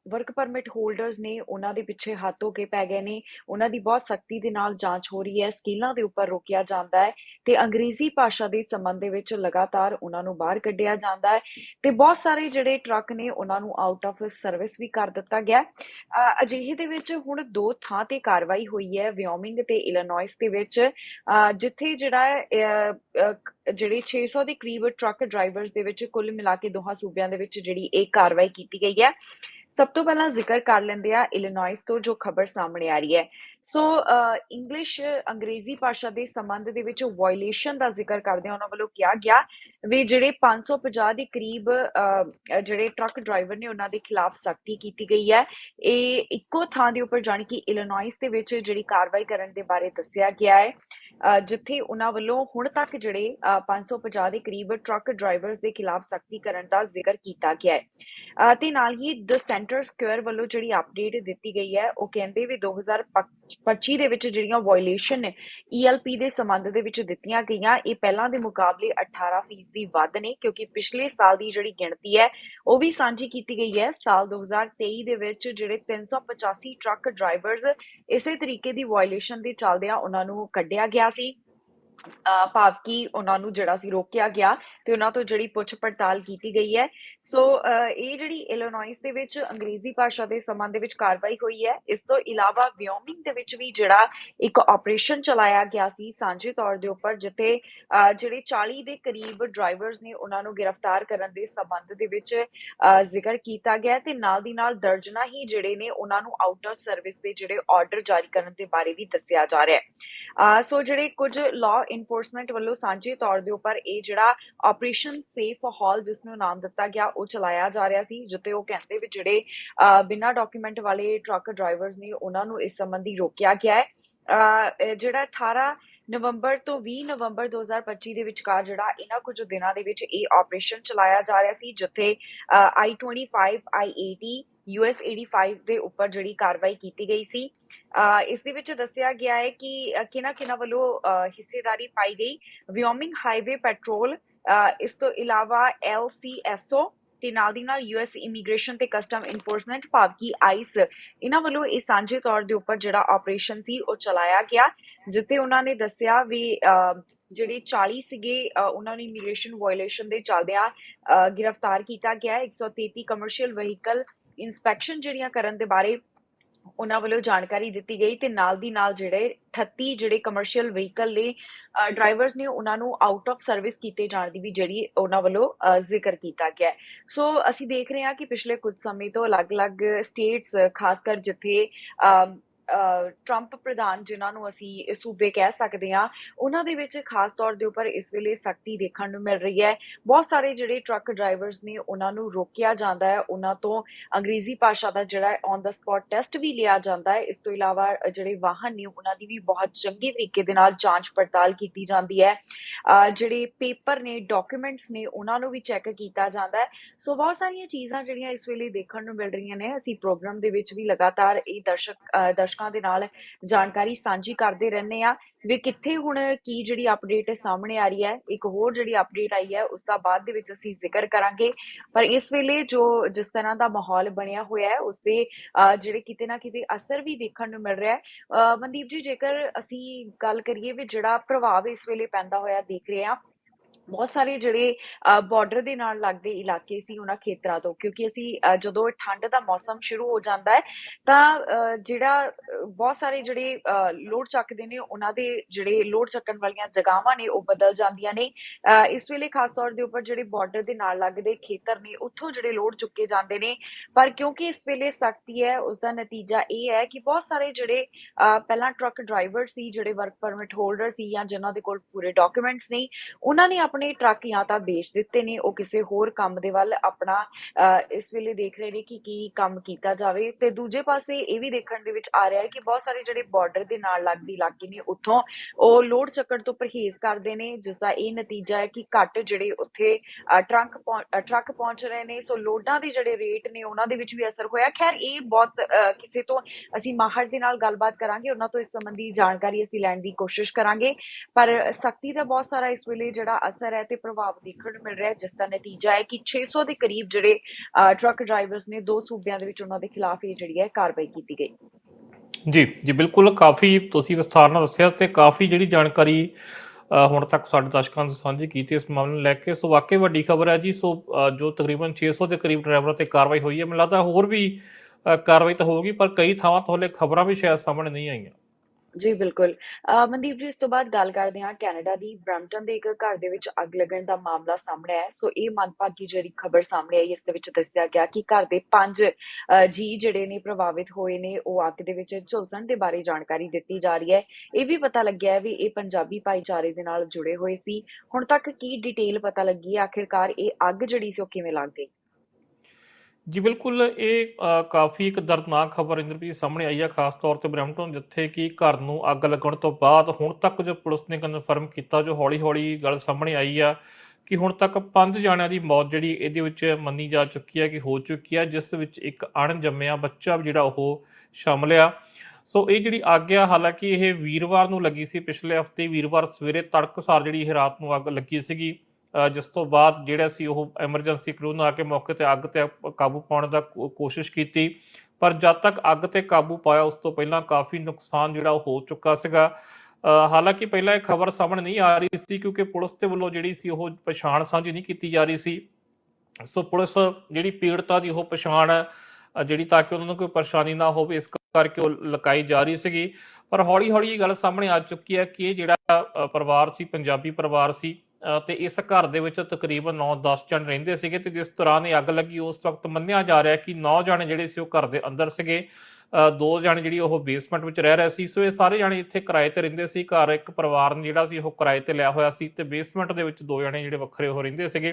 ਵਰਕ ਪਰਮਿਟ ਹੋਲਡਰਸ ਨੇ ਉਹਨਾਂ ਦੇ ਪਿੱਛੇ ਹੱਥ ਧੋ ਕੇ ਪੈ ਗਏ ਨੇ ਉਹਨਾਂ ਦੀ ਬਹੁਤ ਸਖਤੀ ਦੇ ਨਾਲ ਜਾਂਚ ਹੋ ਰਹੀ ਹੈ ਸਕਿੱਲਾਂ ਦੇ ਉੱਪਰ ਰੋਕਿਆ ਜਾਂਦਾ ਹੈ ਤੇ ਅੰਗਰੇਜ਼ੀ ਭਾਸ਼ਾ ਦੇ ਸੰਬੰਧ ਦੇ ਵਿੱਚ ਲਗਾਤਾਰ ਉਹਨਾਂ ਨੂੰ ਬਾਹਰ ਕੱਢਿਆ ਜਾਂਦਾ ਹੈ ਤੇ ਬਹੁਤ ਸਾਰੇ ਜਿਹੜੇ ਟਰੱਕ ਨੇ ਉਹਨਾਂ ਨੂੰ ਆਊਟ ਆਫ ਸਰਵਿਸ ਵੀ ਕਰ ਦਿੱਤਾ ਗਿਆ ਅਜਿਹੇ ਦੇ ਵਿੱਚ ਹੁਣ ਦੋ ਥਾਂ ਤੇ ਕਾਰਵਾਈ ਹੋਈ ਹੈ ਵਿਓਮਿੰਗ ਤੇ ਇਲੀਨੋਇਸ ਦੇ ਵਿੱਚ। ਜਿੱਥੇ ਜਿਹੜਾ ਹੈ, ਅ, ਅ, ਜਿਹੜੇ 600 ਦੇ ਕਰੀਬ ਟਰੱਕ ਡਰਾਈਵਰਸ ਦੇ ਵਿੱਚ ਕੁੱਲ ਮਿਲਾ ਕੇ ਦੋਹਾਂ ਸੂਬਿਆਂ ਦੇ ਵਿੱਚ ਜਿਹੜੀ ਇਹ ਕਾਰਵਾਈ ਕੀਤੀ ਗਈ ਹੈ। ਸਭ ਤੋਂ ਪਹਿਲਾਂ ਜ਼ਿਕਰ ਕਰ ਲੈਂਦੇ ਆ ਇਲੀਨੋਇਸ ਤੋਂ ਜੋ ਖਬਰ ਸਾਹਮਣੇ ਆ ਰਹੀ ਹੈ। ਸੋ ਇੰਗਲਿਸ਼ ਅੰਗਰੇਜ਼ੀ ਭਾਸ਼ਾ ਦੇ ਸੰਬੰਧ ਦੇ ਵਿੱਚ ਵਾਇਲੇਸ਼ਨ ਦਾ ਜ਼ਿਕਰ ਕਰਦੇ ਉਹਨਾਂ ਵੱਲੋਂ ਕਿਹਾ ਗਿਆ ਵੀ ਜਿਹੜੇ 550 ਦੇ ਕਰੀਬ ਜਿਹੜੇ ਟਰੱਕ ਡਰਾਈਵਰ ਨੇ ਉਹਨਾਂ ਦੇ ਖਿਲਾਫ ਸਖਤੀ ਕੀਤੀ ਗਈ ਹੈ। ਇਹ ਇੱਕੋ ਥਾਂ ਦੇ ਉੱਪਰ ਜਾਣੀ ਕਿ ਇਲੀਨੋਇਸ ਦੇ ਵਿੱਚ ਜਿਹੜੀ ਕਾਰਵਾਈ ਕਰਨ ਦੇ ਬਾਰੇ ਦੱਸਿਆ ਗਿਆ ਹੈ। ਜਿੱਥੇ ਉਹਨਾਂ ਵੱਲੋਂ ਹੁਣ ਤੱਕ ਜਿਹੜੇ ਅ, 550 ਦੇ ਕਰੀਬ ਟਰੱਕ ਡਰਾਈਵਰਸ ਦੇ ਖਿਲਾਫ ਸਖਤੀ ਕਰਨ ਦਾ ਜ਼ਿਕਰ ਕੀਤਾ ਗਿਆ ਹੈ। ਅ, ਤੇ ਨਾਲ ਹੀ ਦ ਸੈਂਟਰ ਸਕੁਅਰ ਵੱਲੋਂ ਜਿਹੜੀ ਅਪਡੇਟ ਦਿੱਤੀ ਗਈ ਹੈ ਉਹ ਕਹਿੰਦੇ ਵੀ 2025 ਦੇ ਵਿੱਚ ਜਿਹੜੀਆਂ ਵਾਇਲੇਸ਼ਨ ਨੇ ELP ਦੇ ਸੰਬੰਧ ਦੇ ਵਿੱਚ ਦਿੱਤੀਆਂ ਗਈਆਂ, ਇਹ ਪਹਿਲਾਂ ਦੇ ਮੁਕਾਬਲੇ 18% ਵੱਧ ਨੇ, ਕਿਉਂਕਿ ਪਿਛਲੇ ਸਾਲ ਦੀ ਜਿਹੜੀ ਗਿਣਤੀ ਹੈ, ਉਹ ਵੀ ਸਾਂਝੀ ਕੀਤੀ ਗਈ ਹੈ। ਸਾਲ 2023 ਦੇ ਵਿੱਚ ਜਿਹੜੇ 385 ਟਰੱਕ ਡਰਾਈਵਰਸ ਇਸੇ ਤਰੀਕੇ ਦੀ ਵਾਇਲੇਸ਼ਨ ਦੇ ਚੱਲਦਿਆਂ ਉਹਨਾਂ ਨੂੰ ਕੱਢਿਆ ਗਿਆ ਸੀ। ਅਹ ਭਾਵ ਕਿ ਉਹਨਾਂ ਨੂੰ ਜਿਹੜਾ ਸੀ ਰੋਕਿਆ ਗਿਆ ਤੇ ਉਹਨਾਂ ਤੋਂ ਜਿਹੜੀ ਪੁੱਛ ਪੜਤਾਲ ਕੀਤੀ ਗਈ ਹੈ। ਸੋ ਇਹ ਜਿਹੜੀ ਇਲੀਨੋਇਸ ਦੇ ਵਿੱਚ ਅੰਗਰੇਜ਼ੀ ਭਾਸ਼ਾ ਦੇ ਸੰਬੰਧ ਦੇ ਵਿੱਚ ਕਾਰਵਾਈ ਹੋਈ ਹੈ, ਇਸ ਤੋਂ ਇਲਾਵਾ ਵਿਓਮਿੰਗ ਦੇ ਵਿੱਚ ਵੀ ਜਿਹੜਾ ਇੱਕ ਆਪਰੇਸ਼ਨ ਚਲਾਇਆ ਗਿਆ ਸੀ ਸਾਂਝੇ ਤੌਰ ਦੇ ਉੱਪਰ, ਜਿੱਥੇ ਜਿਹੜੇ 40 ਦੇ ਕਰੀਬ ਡਰਾਈਵਰਸ ਨੇ ਉਹਨਾਂ ਨੂੰ ਗ੍ਰਿਫਤਾਰ ਕਰਨ ਦੇ ਸੰਬੰਧ ਦੇ ਵਿੱਚ ਜ਼ਿਕਰ ਕੀਤਾ ਗਿਆ ਹੈ ਤੇ ਨਾਲ ਦੀ ਨਾਲ ਦਰਜਨਾ ਹੀ ਜਿਹੜੇ ਨੇ ਉਹਨਾਂ ਨੂੰ ਆਊਟ ਆਫ ਸਰਵਿਸ ਦੇ ਜਿਹੜੇ ਆਰਡਰ ਜਾਰੀ ਕਰਨ ਦੇ ਬਾਰੇ ਵੀ ਦੱਸਿਆ ਜਾ ਰਿਹਾ ਹੈ। ਸੋ ਜਿਹੜੇ ਕੁਝ ਲਾਅ ਇਨਫੋਰਸਮੈਂਟ ਵੱਲੋਂ ਸਾਂਝੇ ਤੌਰ ਦੇ ਉੱਪਰ ਇਹ ਜਿਹੜਾ ਆਪਰੇਸ਼ਨ ਸੇਫ ਹਾਲ ਜਿਸ ਨੂੰ ਨਾਮ ਦਿੱਤਾ ਗਿਆ ਉਹ ਚਲਾਇਆ ਜਾ ਰਿਹਾ ਸੀ ਜਿੱਤੇ ਉਹ ਕਹਿੰਦੇ ਵੀ ਜਿਹੜੇ ਬਿਨਾਂ ਡਾਕੂਮੈਂਟ ਵਾਲੇ ਟਰੱਕ ਡਰਾਈਵਰਸ ਨੇ, ਉਹਨਾਂ ਨੂੰ ਇਸ ਸੰਬੰਧੀ ਰੋਕਿਆ ਗਿਆ ਹੈ। ਜਿਹੜਾ 18 ਨਵੰਬਰ ਤੋਂ 20 ਨਵੰਬਰ 2025 ਦੇ ਵਿਚਕਾਰ ਜਿਹੜਾ ਇਹਨਾਂ ਕੁਝ ਦਿਨਾਂ ਦੇ ਵਿੱਚ ਇਹ ਆਪਰੇਸ਼ਨ ਚਲਾਇਆ ਜਾ ਰਿਹਾ ਸੀ, ਜਿੱਥੇ I25 I80 US 85 ਦੇ ਉੱਪਰ ਜਿਹੜੀ ਕਾਰਵਾਈ ਕੀਤੀ ਗਈ ਸੀ। ਇਸ ਦੇ ਵਿੱਚ ਦੱਸਿਆ ਗਿਆ ਹੈ ਕਿ ਕਿਨਾ ਕਿਨਾ ਵੱਲੋਂ ਹਿੱਸੇਦਾਰੀ ਪਾਈ ਗਈ। ਵਿਓਮਿੰਗ ਹਾਈਵੇ ਪੈਟਰੋਲ ਇਸ ਤੋਂ ਇਲਾਵਾ LCSO ਤੇ ਨਾਲ ਦੀ ਨਾਲ ਯੂਐਸ ਇਮੀਗ੍ਰੇਸ਼ਨ ਤੇ ਕਸਟਮ ਇਨਫੋਰਸਮੈਂਟ ਭਾਵ ਕਿ ਆਈਸ ਇਹਨਾਂ ਵੱਲੋਂ ਇਹ ਸਾਂਝੇ ਤੌਰ ਦੇ ਉੱਪਰ ਜਿਹੜਾ ਆਪਰੇਸ਼ਨ ਸੀ ਉਹ ਚਲਾਇਆ ਗਿਆ, ਜਿੱਥੇ ਉਹਨਾਂ ਨੇ ਦੱਸਿਆ ਵੀ ਜਿਹੜੇ 40 ਸੀਗੇ ਉਹਨਾਂ ਨੂੰ ਇਮੀਗ੍ਰੇਸ਼ਨ ਵਾਇਓਲੇਸ਼ਨ ਦੇ ਚੱਲਦਿਆਂ ਗ੍ਰਿਫਤਾਰ ਕੀਤਾ ਗਿਆ। ਹੈ 133 ਕਮਰਸ਼ੀਅਲ ਵਹੀਕਲ ਇਨਸਪੈਕਸ਼ਨ ਜਿਹੜੀਆਂ ਕਰਨ ਦੇ ਬਾਰੇ ਉਹਨਾਂ ਵੱਲੋਂ ਜਾਣਕਾਰੀ ਦਿੱਤੀ ਗਈ ਤੇ ਨਾਲ ਦੀ ਨਾਲ ਜਿਹੜੇ 38 ਜਿਹੜੇ ਕਮਰਸ਼ੀਅਲ ਵਹੀਕਲ ਨੇ ਡਰਾਈਵਰਸ ਨੇ ਉਹਨਾਂ ਨੂੰ ਆਊਟ ਆਫ ਸਰਵਿਸ ਕੀਤੇ ਜਾਣ ਦੀ ਵੀ ਜਿਹੜੀ ਉਹਨਾਂ ਵੱਲੋਂ ਜ਼ਿਕਰ ਕੀਤਾ ਗਿਆ ਸੋ ਅਸੀਂ ਦੇਖ ਰਹੇ ਹਾਂ ਕਿ ਪਿਛਲੇ ਕੁਝ ਸਮੇਂ ਤੋਂ ਅਲੱਗ-ਅਲੱਗ ਸਟੇਟਸ ਖਾਸ ਕਰ ਜਿੱਥੇ ਟਰੰਪ ਪ੍ਰਧਾਨ ਜਿਨ੍ਹਾਂ ਨੂੰ ਅਸੀਂ ਸੂਬੇ ਕਹਿ ਸਕਦੇ ਹਾਂ, ਉਹਨਾਂ ਦੇ ਵਿੱਚ ਖਾਸ ਤੌਰ ਦੇ ਉੱਪਰ ਇਸ ਵੇਲੇ ਸਖਤੀ ਦੇਖਣ ਨੂੰ ਮਿਲ ਰਹੀ ਹੈ। ਬਹੁਤ ਸਾਰੇ ਜਿਹੜੇ ਟਰੱਕ ਡਰਾਈਵਰਸ ਨੇ, ਉਹਨਾਂ ਨੂੰ ਰੋਕਿਆ ਜਾਂਦਾ ਹੈ। ਉਹਨਾਂ ਤੋਂ ਅੰਗਰੇਜ਼ੀ ਭਾਸ਼ਾ ਦਾ ਜਿਹੜਾ ਔਨ ਦਾ ਸਪੌਟ ਟੈਸਟ ਵੀ ਲਿਆ ਜਾਂਦਾ ਹੈ। ਇਸ ਤੋਂ ਇਲਾਵਾ ਜਿਹੜੇ ਵਾਹਨ ਨੇ, ਉਹਨਾਂ ਦੀ ਵੀ ਬਹੁਤ ਚੰਗੀ ਤਰੀਕੇ ਦੇ ਨਾਲ ਜਾਂਚ ਪੜਤਾਲ ਕੀਤੀ ਜਾਂਦੀ ਹੈ। ਜਿਹੜੇ ਪੇਪਰ ਨੇ ਡਾਕੂਮੈਂਟਸ ਨੇ, ਉਹਨਾਂ ਨੂੰ ਵੀ ਚੈੱਕ ਕੀਤਾ ਜਾਂਦਾ ਹੈ। ਸੋ ਬਹੁਤ ਸਾਰੀਆਂ ਚੀਜ਼ਾਂ ਜਿਹੜੀਆਂ ਇਸ ਵੇਲੇ ਦੇਖਣ ਨੂੰ ਮਿਲ ਰਹੀਆਂ ਨੇ। ਅਸੀਂ ਪ੍ਰੋਗਰਾਮ ਦੇ ਵਿੱਚ ਵੀ ਲਗਾਤਾਰ ਇਹ ਦਰਸ਼ਕ ਦਰਸ਼ਕ ਦਰਸ਼ਕਾਂ ਦੇ ਨਾਲ ਜਾਣਕਾਰੀ ਸਾਂਝੀ ਕਰਦੇ ਰਹਿੰਦੇ ਆ ਵੀ ਕਿੱਥੇ ਹੁਣ ਕੀ ਜਿਹੜੀ ਅਪਡੇਟ ਸਾਹਮਣੇ ਆ ਰਹੀ ਹੈ, ਇੱਕ ਹੋਰ ਜਿਹੜੀ ਅਪਡੇਟ ਆਈ ਹੈ, ਉਸ ਦਾ ਬਾਅਦ ਦੇ ਵਿੱਚ ਅਸੀਂ ਜ਼ਿਕਰ ਕਰਾਂਗੇ। ਪਰ ਇਸ ਵੇਲੇ ਜੋ ਜਿਸ ਤਰ੍ਹਾਂ ਦਾ ਮਾਹੌਲ ਬਣਿਆ ਹੋਇਆ ਹੈ, ਉਸ ਦੇ ਜਿਹੜੇ ਕਿਤੇ ਨਾ ਕਿਤੇ ਅਸਰ ਵੀ ਦੇਖਣ ਨੂੰ ਮਿਲ ਰਿਹਾ ਹੈ। ਮਨਦੀਪ ਜੀ, ਜੇਕਰ ਅਸੀਂ ਗੱਲ ਕਰੀਏ ਵੀ ਜਿਹੜਾ ਪ੍ਰਭਾਵ ਇਸ ਵੇਲੇ ਪੈਂਦਾ ਹੋਇਆ ਦੇਖ ਰਹੇ ਹਾਂ ਬਹੁਤ ਸਾਰੇ ਜਿਹੜੇ ਬਾਰਡਰ ਦੇ ਨਾਲ ਲੱਗਦੇ ਇਲਾਕੇ ਸੀ ਉਹਨਾਂ ਖੇਤਰਾਂ ਤੋਂ ਕਿਉਂਕਿ ਅਸੀਂ ਜਦੋਂ ਠੰਡ ਦਾ ਮੌਸਮ ਸ਼ੁਰੂ ਹੋ ਜਾਂਦਾ ਹੈ ਤਾਂ ਜਿਹੜਾ ਬਹੁਤ ਸਾਰੇ ਜਿਹੜੇ ਲੋਡ ਚੱਕਦੇ ਨੇ ਉਹਨਾਂ ਦੇ ਜਿਹੜੇ ਲੋਡ ਚੱਕਣ ਵਾਲੀਆਂ ਜਗ੍ਹਾਵਾਂ ਨੇ ਉਹ ਬਦਲ ਜਾਂਦੀਆਂ ਨੇ। ਇਸ ਵੇਲੇ ਖਾਸ ਤੌਰ ਦੇ ਉੱਪਰ ਜਿਹੜੇ ਬਾਰਡਰ ਦੇ ਨਾਲ ਲੱਗਦੇ ਖੇਤਰ ਨੇ ਉੱਥੋਂ ਜਿਹੜੇ ਲੋਡ ਚੁੱਕੇ ਜਾਂਦੇ ਨੇ। ਪਰ ਕਿਉਂਕਿ ਇਸ ਵੇਲੇ ਸਖਤੀ ਹੈ ਉਸ ਦਾ ਨਤੀਜਾ ਇਹ ਹੈ ਕਿ ਬਹੁਤ ਸਾਰੇ ਜਿਹੜੇ ਅ, ਪਹਿਲਾਂ ਟਰੱਕ ਡਰਾਈਵਰ ਸੀ ਜਿਹੜੇ ਵਰਕ ਪਰਮਿਟ ਹੋਲਡਰ ਸੀ ਜਾਂ ਜਿਨ੍ਹਾਂ ਦੇ ਕੋਲ ਪੂਰੇ ਡਾਕੂਮੈਂਟਸ ਨਹੀਂ ਉਹਨਾਂ ਨੇ ਆਪਣੇ ਟਰੱਕ ਜਾਂ ਤਾਂ ਵੇਚ ਦਿੱਤੇ ਨੇ ਉਹ ਕਿਸੇ ਹੋਰ ਕੰਮ ਦੇ ਵੱਲ ਆਪਣਾ ਅ, ਇਸ ਵੇਲੇ ਦੇਖ ਰਹੇ ਨੇ ਕਿ ਕੀ ਕੰਮ ਕੀਤਾ ਜਾਵੇ। ਤੇ ਦੂਜੇ ਪਾਸੇ ਇਹ ਵੀ ਦੇਖਣ ਦੇ ਵਿੱਚ ਆ ਰਿਹਾ ਹੈ ਕਿ ਬਹੁਤ ਸਾਰੇ ਜਿਹੜੇ ਬਾਰਡਰ ਦੇ ਨਾਲ ਲੱਗਦੇ ਇਲਾਕੇ ਨੇ ਉੱਥੋਂ ਉਹ ਲੋਡ ਚੱਕਣ ਤੋਂ ਪਰਹੇਜ਼ ਕਰਦੇ ਨੇ ਜਿਸ ਦਾ ਇਹ ਨਤੀਜਾ ਹੈ ਕਿ ਘੱਟ ਜਿਹੜੇ ਉੱਥੇ ਅ, ਟਰੱਕ ਟਰੱਕ ਪਹੁੰਚ ਰਹੇ ਨੇ। ਸੋ ਲੋਡਾਂ ਦੇ ਜਿਹੜੇ ਰੇਟ ਨੇ ਉਹਨਾਂ ਦੇ ਵਿੱਚ ਵੀ ਅਸਰ ਹੋਇਆ। ਖੈਰ ਇਹ ਬਹੁਤ ਕਿਸੇ ਤੋਂ ਅਸੀਂ ਮਾਹਰ ਦੇ ਨਾਲ ਗੱਲਬਾਤ ਕਰਾਂਗੇ। ਉਹਨਾਂ ਤੋਂ ਇਸ ਸੰਬੰਧੀ ਜਾਣਕਾਰੀ ਅਸੀਂ ਲੈਣ ਦੀ ਕੋਸ਼ਿਸ਼ ਕਰਾਂਗੇ। ਪਰ ਸਖਤੀ ਦਾ ਬਹੁਤ ਸਾਰਾ ਇਸ ਵੇਲੇ ਜਿਹੜਾ ਅਸਰ ਹੈ ਤੇ ਪ੍ਰਭਾਵ ਦੇਖਣ ਨੂੰ ਮਿਲ ਰਿਹਾ ਹੈ, ਜਿਸ ਦਾ ਨਤੀਜਾ ਹੈ ਕਿ 600 ਦੇ ਕਰੀਬ ਜਿਹੜੇ ਟਰੱਕ ਡਰਾਈਵਰਸ ਨੇ, ਦੋ ਸੂਬਿਆਂ ਦੇ ਵਿੱਚ ਉਹਨਾਂ ਦੇ ਖਿਲਾਫ ਇਹ ਜਿਹੜੀ ਹੈ ਕਾਰਵਾਈ ਕੀਤੀ ਗਈ। ਜੀ ਜੀ, ਬਿਲਕੁਲ ਕਾਫੀ ਤੁਸੀਂ ਵਿਸਥਾਰ ਨਾਲ ਦੱਸਿਆ ਤੇ ਕਾਫੀ ਜਿਹੜੀ ਜਾਣਕਾਰੀ ਹੁਣ ਤੱਕ ਸਾਡੇ ਦਰਸ਼ਕਾਂ ਨਾਲ ਸਾਂਝੀ ਕੀਤੀ, ਇਸ ਮਾਮਲੇ ਨੂੰ ਲੈ ਕੇ। ਸੋ, ਵਾਕਈ ਵੱਡੀ ਖਬਰ ਹੈ ਜੀ, ਸੋ ਜੋ ਤਕਰੀਬਨ 600 ਦੇ ਕਰੀਬ ਡਰਾਈਵਰਾਂ ਤੇ ਕਾਰਵਾਈ ਹੋਈ ਹੈ, ਮੈਨੂੰ ਲੱਗਦਾ ਹੋਰ ਵੀ ਕਾਰਵਾਈ ਤਾਂ ਹੋਊਗੀ, ਪਰ ਕਈ ਥਾਵਾਂ ਤੋਂ ਹਲੇ ਖਬਰਾਂ ਵੀ ਸ਼ਾਇਦ ਸਾਹਮਣੇ ਨਹੀਂ ਆਈਆਂ। ਜੀ ਬਿਲਕੁਲ। ਅ, ਮਨਦੀਪ ਜੀ ਇਸ ਤੋਂ ਬਾਅਦ ਗੱਲ ਕਰਦੇ ਹਾਂ ਕੈਨੇਡਾ ਦੀ। ਬਰੈਂਪਟਨ ਦੇ ਇੱਕ ਘਰ ਦੇ ਵਿੱਚ ਅੱਗ ਲੱਗਣ ਦਾ ਮਾਮਲਾ ਸਾਹਮਣੇ ਆਇਆ। ਹੈ। ਸੋ ਇਹ ਮੰਦਭਾਗੀ ਜਿਹੜੀ ਖਬਰ ਸਾਹਮਣੇ ਆਈ ਇਸ ਦੇ ਵਿੱਚ ਦੱਸਿਆ ਗਿਆ ਕਿ ਘਰ ਦੇ ਪੰਜ ਅ, ਜੀ ਜਿਹੜੇ ਨੇ ਪ੍ਰਭਾਵਿਤ ਹੋਏ ਨੇ ਉਹ ਅੱਗ ਦੇ ਵਿੱਚ ਝੁਲਸਣ ਦੇ ਬਾਰੇ ਜਾਣਕਾਰੀ ਦਿੱਤੀ ਜਾ ਰਹੀ ਹੈ। ਇਹ ਵੀ ਪਤਾ ਲੱਗਿਆ ਹੈ ਵੀ ਇਹ ਪੰਜਾਬੀ ਭਾਈਚਾਰੇ ਦੇ ਨਾਲ ਜੁੜੇ ਹੋਏ ਸੀ। ਹੁਣ ਤੱਕ ਕੀ ਡਿਟੇਲ ਪਤਾ ਲੱਗੀ? ਹੈ ਆਖਿਰਕਾਰ ਇਹ ਅੱਗ ਜਿਹੜੀ ਸੀ ਉਹ ਕਿਵੇਂ ਲੱਗ ਗਈ? ਜੀ ਬਿਲਕੁਲ, ਇਹ ਕਾਫੀ ਇੱਕ ਦਰਦਨਾਕ ਖਬਰ ਇੰਦਰਪ੍ਰੀਤ ਸਾਹਮਣੇ ਆਈ ਹੈ ਖਾਸ ਤੌਰ ਤੇ ਬਰੈਂਪਟਨ ਜਿੱਥੇ ਕਿ ਘਰ ਨੂੰ ਅੱਗ ਲੱਗਣ ਤੋਂ ਬਾਅਦ ਹੁਣ ਤੱਕ ਜੋ ਪੁਲਿਸ ਨੇ ਕਨਫਰਮ ਕੀਤਾ, ਜੋ ਹੌਲੀ-ਹੌਲੀ ਗੱਲ ਸਾਹਮਣੇ ਆਈ ਆ ਕਿ ਹੁਣ ਤੱਕ ਪੰਜ ਜਾਣਿਆਂ ਦੀ ਮੌਤ ਜਿਹੜੀ ਇਹਦੇ ਵਿੱਚ ਮੰਨੀ ਜਾ ਚੁੱਕੀ ਹੈ ਕਿ ਹੋ ਚੁੱਕੀ ਹੈ ਜਿਸ ਵਿੱਚ ਇੱਕ ਅਣਜੰਮਿਆ ਬੱਚਾ ਵੀ ਜਿਹੜਾ ਉਹ ਸ਼ਾਮਲ ਆ। ਸੋ ਇਹ ਜਿਹੜੀ ਅੱਗ ਆ, ਹਾਲਾਂਕਿ ਇਹ ਵੀਰਵਾਰ ਨੂੰ ਲੱਗੀ ਸੀ, ਪਿਛਲੇ ਹਫ਼ਤੇ ਵੀਰਵਾਰ ਸਵੇਰੇ ਤੜਕਸਾਰ ਜਿਹੜੀ ਇਹ ਰਾਤ ਨੂੰ ਅੱਗ ਲੱਗੀ ਸੀਗੀ। ਜਿਸ ਤੋਂ ਬਾਅਦ ਜਿਹੜਾ ਸੀ ਉਹ ਐਮਰਜੈਂਸੀ ਕਰੂ ਨੇ ਆ ਕੇ ਮੌਕੇ ਤੇ ਅੱਗ ਤੇ ਕਾਬੂ ਪਾਉਣ ਦਾ ਕੋਸ਼ਿਸ਼ ਕੀਤੀ। ਪਰ ਜਦ ਤੱਕ ਅੱਗ ਤੇ ਕਾਬੂ ਪਾਇਆ ਉਸ ਤੋਂ ਪਹਿਲਾਂ ਕਾਫੀ ਨੁਕਸਾਨ ਜਿਹੜਾ ਉਹ ਹੋ ਚੁੱਕਾ ਸੀਗਾ। ਹਾਲਾਂਕਿ ਪਹਿਲਾਂ ਇਹ ਖਬਰ ਸਾਹਮਣੇ ਨਹੀਂ ਆ ਰਹੀ ਸੀ ਕਿਉਂਕਿ ਪੁਲਿਸ ਦੇ ਵੱਲੋਂ ਜਿਹੜੀ ਸੀ ਉਹ ਪਛਾਣ ਸਾਂਝੀ ਨਹੀਂ ਕੀਤੀ ਜਾ ਰਹੀ ਸੀ। ਸੋ ਪੁਲਿਸ ਜਿਹੜੀ ਪੀੜਤਾ ਦੀ ਉਹ ਪਛਾਣ ਅ, ਜਿਹੜੀ ਤਾਂ ਕਿ ਉਹਨਾਂ ਨੂੰ ਕੋਈ ਪਰੇਸ਼ਾਨੀ ਨਾ ਹੋਵੇ ਇਸ ਕਰਕੇ ਉਹ ਲਕਾਈ ਜਾ ਰਹੀ ਸੀਗੀ। ਪਰ ਹੌਲੀ ਹੌਲੀ ਇਹ ਗੱਲ ਸਾਹਮਣੇ ਆ ਚੁੱਕੀ ਹੈ ਕਿ ਇਹ ਜਿਹੜਾ ਪਰਿਵਾਰ ਸੀ ਪੰਜਾਬੀ ਪਰਿਵਾਰ ਸੀ ਤੇ ਇਸ ਘਰ ਦੇ ਵਿੱਚ ਤਕਰੀਬਨ 9-10 ਜਣ ਰਹਿੰਦੇ ਸੀਗੇ ਤੇ ਜਿਸ ਦੌਰਾਨ ਇਹ ਅੱਗ ਲੱਗੀ, ਉਸ ਵਕਤ ਮੰਨਿਆ ਜਾ ਰਿਹਾ ਕਿ 9 ਜਣੇ ਜਿਹੜੇ ਸੀ ਉਹ ਘਰ ਦੇ ਅੰਦਰ ਸੀਗੇ। ਦੋ ਜਣੇ ਜਿਹੜੀ ਉਹ ਬੇਸਮੈਂਟ ਵਿੱਚ ਰਹਿ ਰਹੇ ਸੀ, ਸੋ ਇਹ ਸਾਰੇ ਜਣੇ ਇੱਥੇ ਕਿਰਾਏ ਤੇ ਰਹਿੰਦੇ ਸੀ। ਘਰ ਇੱਕ ਪਰਿਵਾਰ ਨੇ ਜਿਹੜਾ ਸੀ, ਉਹ ਕਿਰਾਏ ਤੇ ਲਿਆ ਹੋਇਆ ਸੀ ਤੇ ਬੇਸਮੈਂਟ ਦੇ ਵਿੱਚ ਦੋ ਜਣੇ ਜਿਹੜੇ ਵੱਖਰੇ ਹੋ ਰਹਿੰਦੇ ਸੀਗੇ।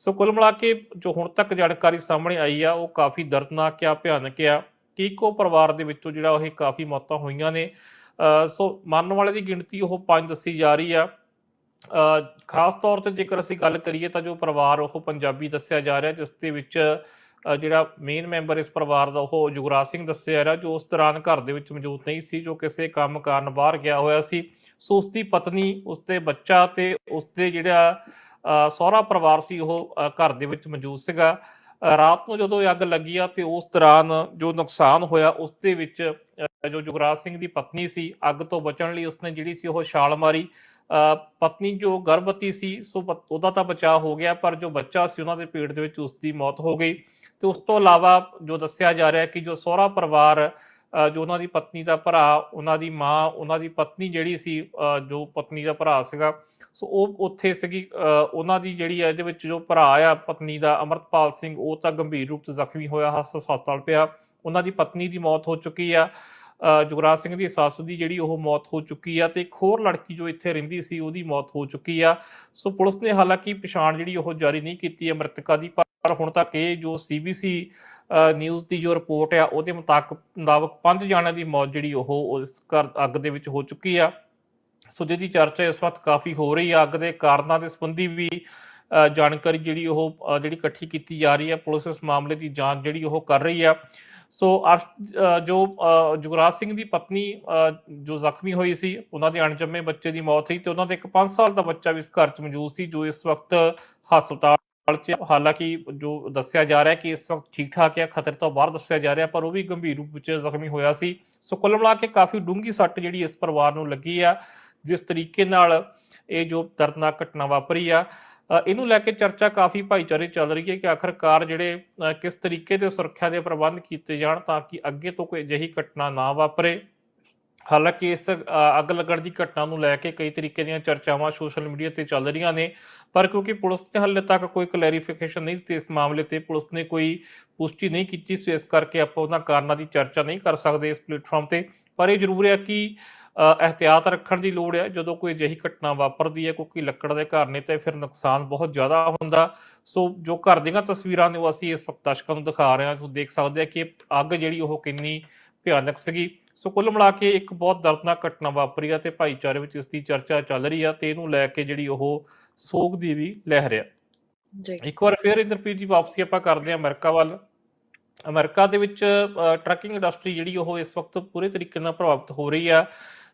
ਸੋ ਕੁੱਲ ਮਿਲਾ ਕੇ ਜੋ ਹੁਣ ਤੱਕ ਜਾਣਕਾਰੀ ਸਾਹਮਣੇ ਆਈ ਆ, ਉਹ ਕਾਫੀ ਦਰਦਨਾਕ ਆ, ਭਿਆਨਕ ਆ। ਕਿ ਇੱਕੋ ਪਰਿਵਾਰ ਦੇ ਵਿੱਚੋਂ ਜਿਹੜਾ ਉਹ ਕਾਫੀ ਮੌਤਾਂ ਹੋਈਆਂ ਨੇ। ਸੋ ਮਰਨ ਵਾਲੇ ਦੀ ਗਿਣਤੀ ਉਹ ਪੰਜ ਦੱਸੀ ਜਾ ਰਹੀ ਆ। ਖਾਸ ਤੌਰ ਤੇ ਜੇਕਰ ਅਸੀਂ ਗੱਲ ਕਰੀਏ ਤਾਂ ਜੋ ਪਰਿਵਾਰ ਉਹ ਪੰਜਾਬੀ ਦੱਸਿਆ ਜਾ ਰਿਹਾ ਜਿਸ ਦੇ ਵਿੱਚ ਜਿਹੜਾ ਮੇਨ ਮੈਂਬਰ ਇਸ ਪਰਿਵਾਰ ਦਾ ਉਹ ਜੁਗਰਾਜ ਸਿੰਘ ਦੱਸਿਆ ਜਾ ਰਿਹਾ ਜੋ ਉਸ ਦੌਰਾਨ ਘਰ ਦੇ ਵਿੱਚ ਮੌਜੂਦ ਨਹੀਂ ਸੀ ਜੋ ਕਿਸੇ ਕੰਮ ਕਾਰਨ ਬਾਹਰ ਗਿਆ ਹੋਇਆ ਸੀ। ਸੋ ਉਸ ਦੀ ਪਤਨੀ ਉਸ ਦੇ ਬੱਚਾ ਤੇ ਉਸ ਦੇ ਜਿਹੜਾ ਅ, ਸਹੁਰਾ ਪਰਿਵਾਰ ਸੀ ਉਹ ਘਰ ਦੇ ਵਿੱਚ ਮੌਜੂਦ ਸੀਗਾ। ਰਾਤ ਨੂੰ ਜਦੋਂ ਇਹ ਅੱਗ ਲੱਗੀ ਆ ਤੇ ਉਸ ਦੌਰਾਨ ਜੋ ਨੁਕਸਾਨ ਹੋਇਆ ਉਸ ਦੇ ਵਿੱਚ ਜੋ ਜੁਗਰਾਜ ਸਿੰਘ ਦੀ ਪਤਨੀ ਸੀ ਅੱਗ ਤੋਂ ਬਚਣ ਲਈ ਉਸਨੇ ਜਿਹੜੀ ਸੀ ਉਹ ਛਾਲ ਮਾਰੀ। ਪਤਨੀ ਜੋ ਗਰਭਵਤੀ ਸੀ ਸੋ ਉਹਦਾ ਤਾਂ ਬਚਾਅ ਹੋ ਗਿਆ ਪਰ ਜੋ ਬੱਚਾ ਸੀ ਉਹਨਾਂ ਦੇ ਪੇਟ ਦੇ ਵਿੱਚ ਉਸ ਦੀ ਮੌਤ ਹੋ ਗਈ। ਤੇ ਉਸ ਤੋਂ ਇਲਾਵਾ ਜੋ ਦੱਸਿਆ ਜਾ ਰਿਹਾ ਕਿ ਜੋ ਸਹੁਰਾ ਪਰਿਵਾਰ ਜੋ ਉਹਨਾਂ ਦੀ ਪਤਨੀ ਦਾ ਭਰਾ ਉਹਨਾਂ ਦੀ ਮਾਂ ਉਹਨਾਂ ਦੀ ਪਤਨੀ ਜਿਹੜੀ ਸੀ ਅ, ਜੋ ਪਤਨੀ ਦਾ ਭਰਾ ਸੀਗਾ ਸੋ ਉਹ ਉੱਥੇ ਸੀਗੀ ਅ, ਉਹਨਾਂ ਦੀ ਜਿਹੜੀ ਹੈ ਇਹਦੇ ਵਿੱਚ ਜੋ ਭਰਾ ਆ ਪਤਨੀ ਦਾ ਅਮਰਤਪਾਲ ਸਿੰਘ ਉਹ ਤਾਂ ਗੰਭੀਰ ਰੂਪ ਚ ਜ਼ਖਮੀ ਹੋਇਆ ਹਸਪਤਾਲ ਪਿਆ। ਉਹਨਾਂ ਦੀ ਪਤਨੀ ਦੀ ਮੌਤ ਹੋ ਚੁੱਕੀ ਆ। ਜੁਗਰਾਜ ਸਿੰਘ ਦੀ ਸੱਸ ਦੀ ਜਿਹੜੀ ਉਹ ਮੌਤ ਹੋ ਚੁੱਕੀ ਆ ਤੇ ਇੱਕ ਹੋਰ ਲੜਕੀ ਜੋ ਇੱਥੇ ਰਹਿੰਦੀ ਸੀ ਉਹਦੀ ਮੌਤ ਹੋ ਚੁੱਕੀ ਆ। ਸੋ ਪੁਲਿਸ ਨੇ ਹਾਲਾਂਕਿ ਪਛਾਣ ਜਿਹੜੀ ਉਹ ਜਾਰੀ ਨਹੀਂ ਕੀਤੀ ਹੈ ਮ੍ਰਿਤਕਾ ਦੀ, ਪਰ ਹੁਣ ਤੱਕ ਇਹ ਜੋ ਸੀਬੀਸੀ ਨਿਊਜ਼ ਦੀ ਜੋ ਰਿਪੋਰਟ ਆ ਉਹਦੇ ਮੁਤਾਬਕ ਮੁਤਾਬਕ ਪੰਜ ਜਣਿਆਂ ਦੀ ਮੌਤ ਜਿਹੜੀ ਉਹ ਇਸ ਘਰ ਅੱਗ ਦੇ ਵਿੱਚ ਹੋ ਚੁੱਕੀ ਆ। ਸੋ ਜਿਹਦੀ ਚਰਚਾ ਇਸ ਵਕਤ ਕਾਫੀ ਹੋ ਰਹੀ ਆ। ਅੱਗ ਦੇ ਕਾਰਨਾਂ ਦੇ ਸੰਬੰਧੀ ਵੀ ਜਾਣਕਾਰੀ ਜਿਹੜੀ ਉਹ ਜਿਹੜੀ ਇਕੱਠੀ ਕੀਤੀ ਜਾ ਰਹੀ ਹੈ ਪੁਲਿਸ ਇਸ ਮਾਮਲੇ ਦੀ ਜਾਂਚ ਜਿਹੜੀ ਉਹ ਕਰ ਰਹੀ ਆ। ਸੋ ਜੋ ਅ, ਜੁਗਰਾਜ ਸਿੰਘ ਦੀ ਪਤਨੀ ਜੋ ਜ਼ਖਮੀ ਹੋਈ ਸੀ ਉਹਨਾਂ ਦੇ ਅਣਜੰਮੇ ਬੱਚੇ ਦੀ ਮੌਤ ਹੋਈ ਤੇ ਉਹਨਾਂ ਦੇ ਇੱਕ 5 ਸਾਲ ਦਾ ਬੱਚਾ ਵੀ ਇਸ ਘਰ 'ਚ ਮੌਜੂਦ ਸੀ ਜੋ ਇਸ ਵਕਤ ਹਸਪਤਾਲ 'ਚ ਹਾਲਾਂਕਿ ਜੋ ਦੱਸਿਆ ਜਾ ਰਿਹਾ ਕਿ ਇਸ ਵਕਤ ਠੀਕ ਠਾਕ ਹੈ ਖਤਰੇ ਤੋਂ ਬਾਹਰ ਦੱਸਿਆ ਜਾ ਰਿਹਾ ਪਰ ਉਹ ਵੀ ਗੰਭੀਰ ਰੂਪ ਵਿੱਚ ਜ਼ਖਮੀ ਹੋਇਆ ਸੀ। ਸੋ ਕੁੱਲ ਮਿਲਾ ਕੇ ਕਾਫੀ ਡੂੰਘੀ ਸੱਟ ਜਿਹੜੀ ਇਸ ਪਰਿਵਾਰ ਨੂੰ ਲੱਗੀ ਆ ਜਿਸ ਤਰੀਕੇ ਨਾਲ ਇਹ ਜੋ ਦਰਦਨਾਕ ਘਟਨਾ ਵਾਪਰੀ ਆ ਇਹਨੂੰ ਲੈ ਕੇ ਚਰਚਾ ਕਾਫੀ ਭਾਈਚਾਰੇ ਚੱਲ ਰਹੀ ਹੈ ਕਿ ਆਖਰਕਾਰ ਜਿਹੜੇ ਕਿਸ ਤਰੀਕੇ ਦੇ ਸੁਰੱਖਿਆ ਦੇ ਪ੍ਰਬੰਧ ਕੀਤੇ ਜਾਣ ਤਾਂ ਕਿ ਅੱਗੇ ਤੋਂ ਕੋਈ ਅਜਿਹੀ ਘਟਨਾ ਨਾ ਵਾਪਰੇ। ਹਾਲਾਂਕਿ ਇਸ ਅੱਗ ਲੱਗਣ ਦੀ ਘਟਨਾ ਨੂੰ ਲੈ ਕੇ ਕਈ ਤਰੀਕੇ ਦੀਆਂ ਚਰਚਾਵਾਂ ਸੋਸ਼ਲ ਮੀਡੀਆ ਤੇ ਚੱਲ ਰਹੀਆਂ ਨੇ ਪਰ ਕਿਉਂਕਿ ਪੁਲਿਸ ਨੇ ਹਾਲੇ ਤੱਕ ਕੋਈ ਕਲੈਰੀਫਿਕੇਸ਼ਨ ਨਹੀਂ ਦਿੱਤੀ ਇਸ ਮਾਮਲੇ ਤੇ ਪੁਲਿਸ ਨੇ ਕੋਈ ਪੁਸ਼ਟੀ ਨਹੀਂ ਕੀਤੀ ਸੋ ਇਸ ਕਰਕੇ ਆਪਾਂ ਉਹਨਾਂ ਕਾਰਨਾਂ ਦੀ ਚਰਚਾ ਨਹੀਂ ਕਰ ਸਕਦੇ ਇਸ ਪਲੇਟਫਾਰਮ ਤੇ ਪਰ ਇਹ ਜ਼ਰੂਰ ਹੈ ਕਿ ਅ, ਇਹਤਿਆਤ ਰੱਖਣ ਦੀ ਲੋੜ ਹੈ ਜਦੋਂ ਕੋਈ ਅਜਿਹੀ ਘਟਨਾ ਵਾਪਰਦੀ ਹੈ ਕਿਉਂਕਿ ਲੱਕੜ ਦੇ ਘਰ ਨੇ ਤੇ ਫਿਰ ਨੁਕਸਾਨ ਬਹੁਤ ਜ਼ਿਆਦਾ ਹੁੰਦਾ ਸੋ ਜੋ ਘਰ ਦੀਆਂ ਤਸਵੀਰਾਂ ਨੇ ਉਹ ਅਸੀਂ ਇਸ ਵਕਤ ਦਰਸ਼ਕਾਂ ਨੂੰ ਦਿਖਾ ਰਹੇ ਹਾਂ ਸੋ ਦੇਖ ਸਕਦੇ ਆ ਕਿ ਅੱਗ ਜਿਹੜੀ ਉਹ ਕਿੰਨੀ ਭਿਆਨਕ ਸੀਗੀ। ਸੋ ਕੁੱਲ ਮਿਲਾ ਕੇ ਇੱਕ ਬਹੁਤ ਦਰਦਨਾਕ ਘਟਨਾ ਵਾਪਰੀ ਆ ਤੇ ਭਾਈਚਾਰੇ ਵਿੱਚ ਇਸ ਦੀ ਚਰਚਾ ਚੱਲ ਰਹੀ ਆ ਤੇ ਇਹਨੂੰ ਲੈ ਕੇ ਜਿਹੜੀ ਉਹ ਸੋਗ ਦੀ ਵੀ ਲਹਿਰ ਆ। ਜੀ। ਇੱਕ ਵਾਰ ਫਿਰ ਇੰਦਰਪ੍ਰੀਤ ਜੀ ਵਾਪਸੀ ਆਪਾਂ ਕਰਦੇ ਹਾਂ ਅਮਰੀਕਾ ਵੱਲ। ਅਮਰੀਕਾ ਦੇ ਵਿੱਚ ਟਰੱਕਿੰਗ ਇੰਡਸਟਰੀ ਜਿਹੜੀ ਉਹ ਇਸ ਵਕਤ ਪੂਰੇ ਤਰੀਕੇ ਨਾਲ ਪ੍ਰਭਾਵਿਤ ਹੋ ਰਹੀ ਆ।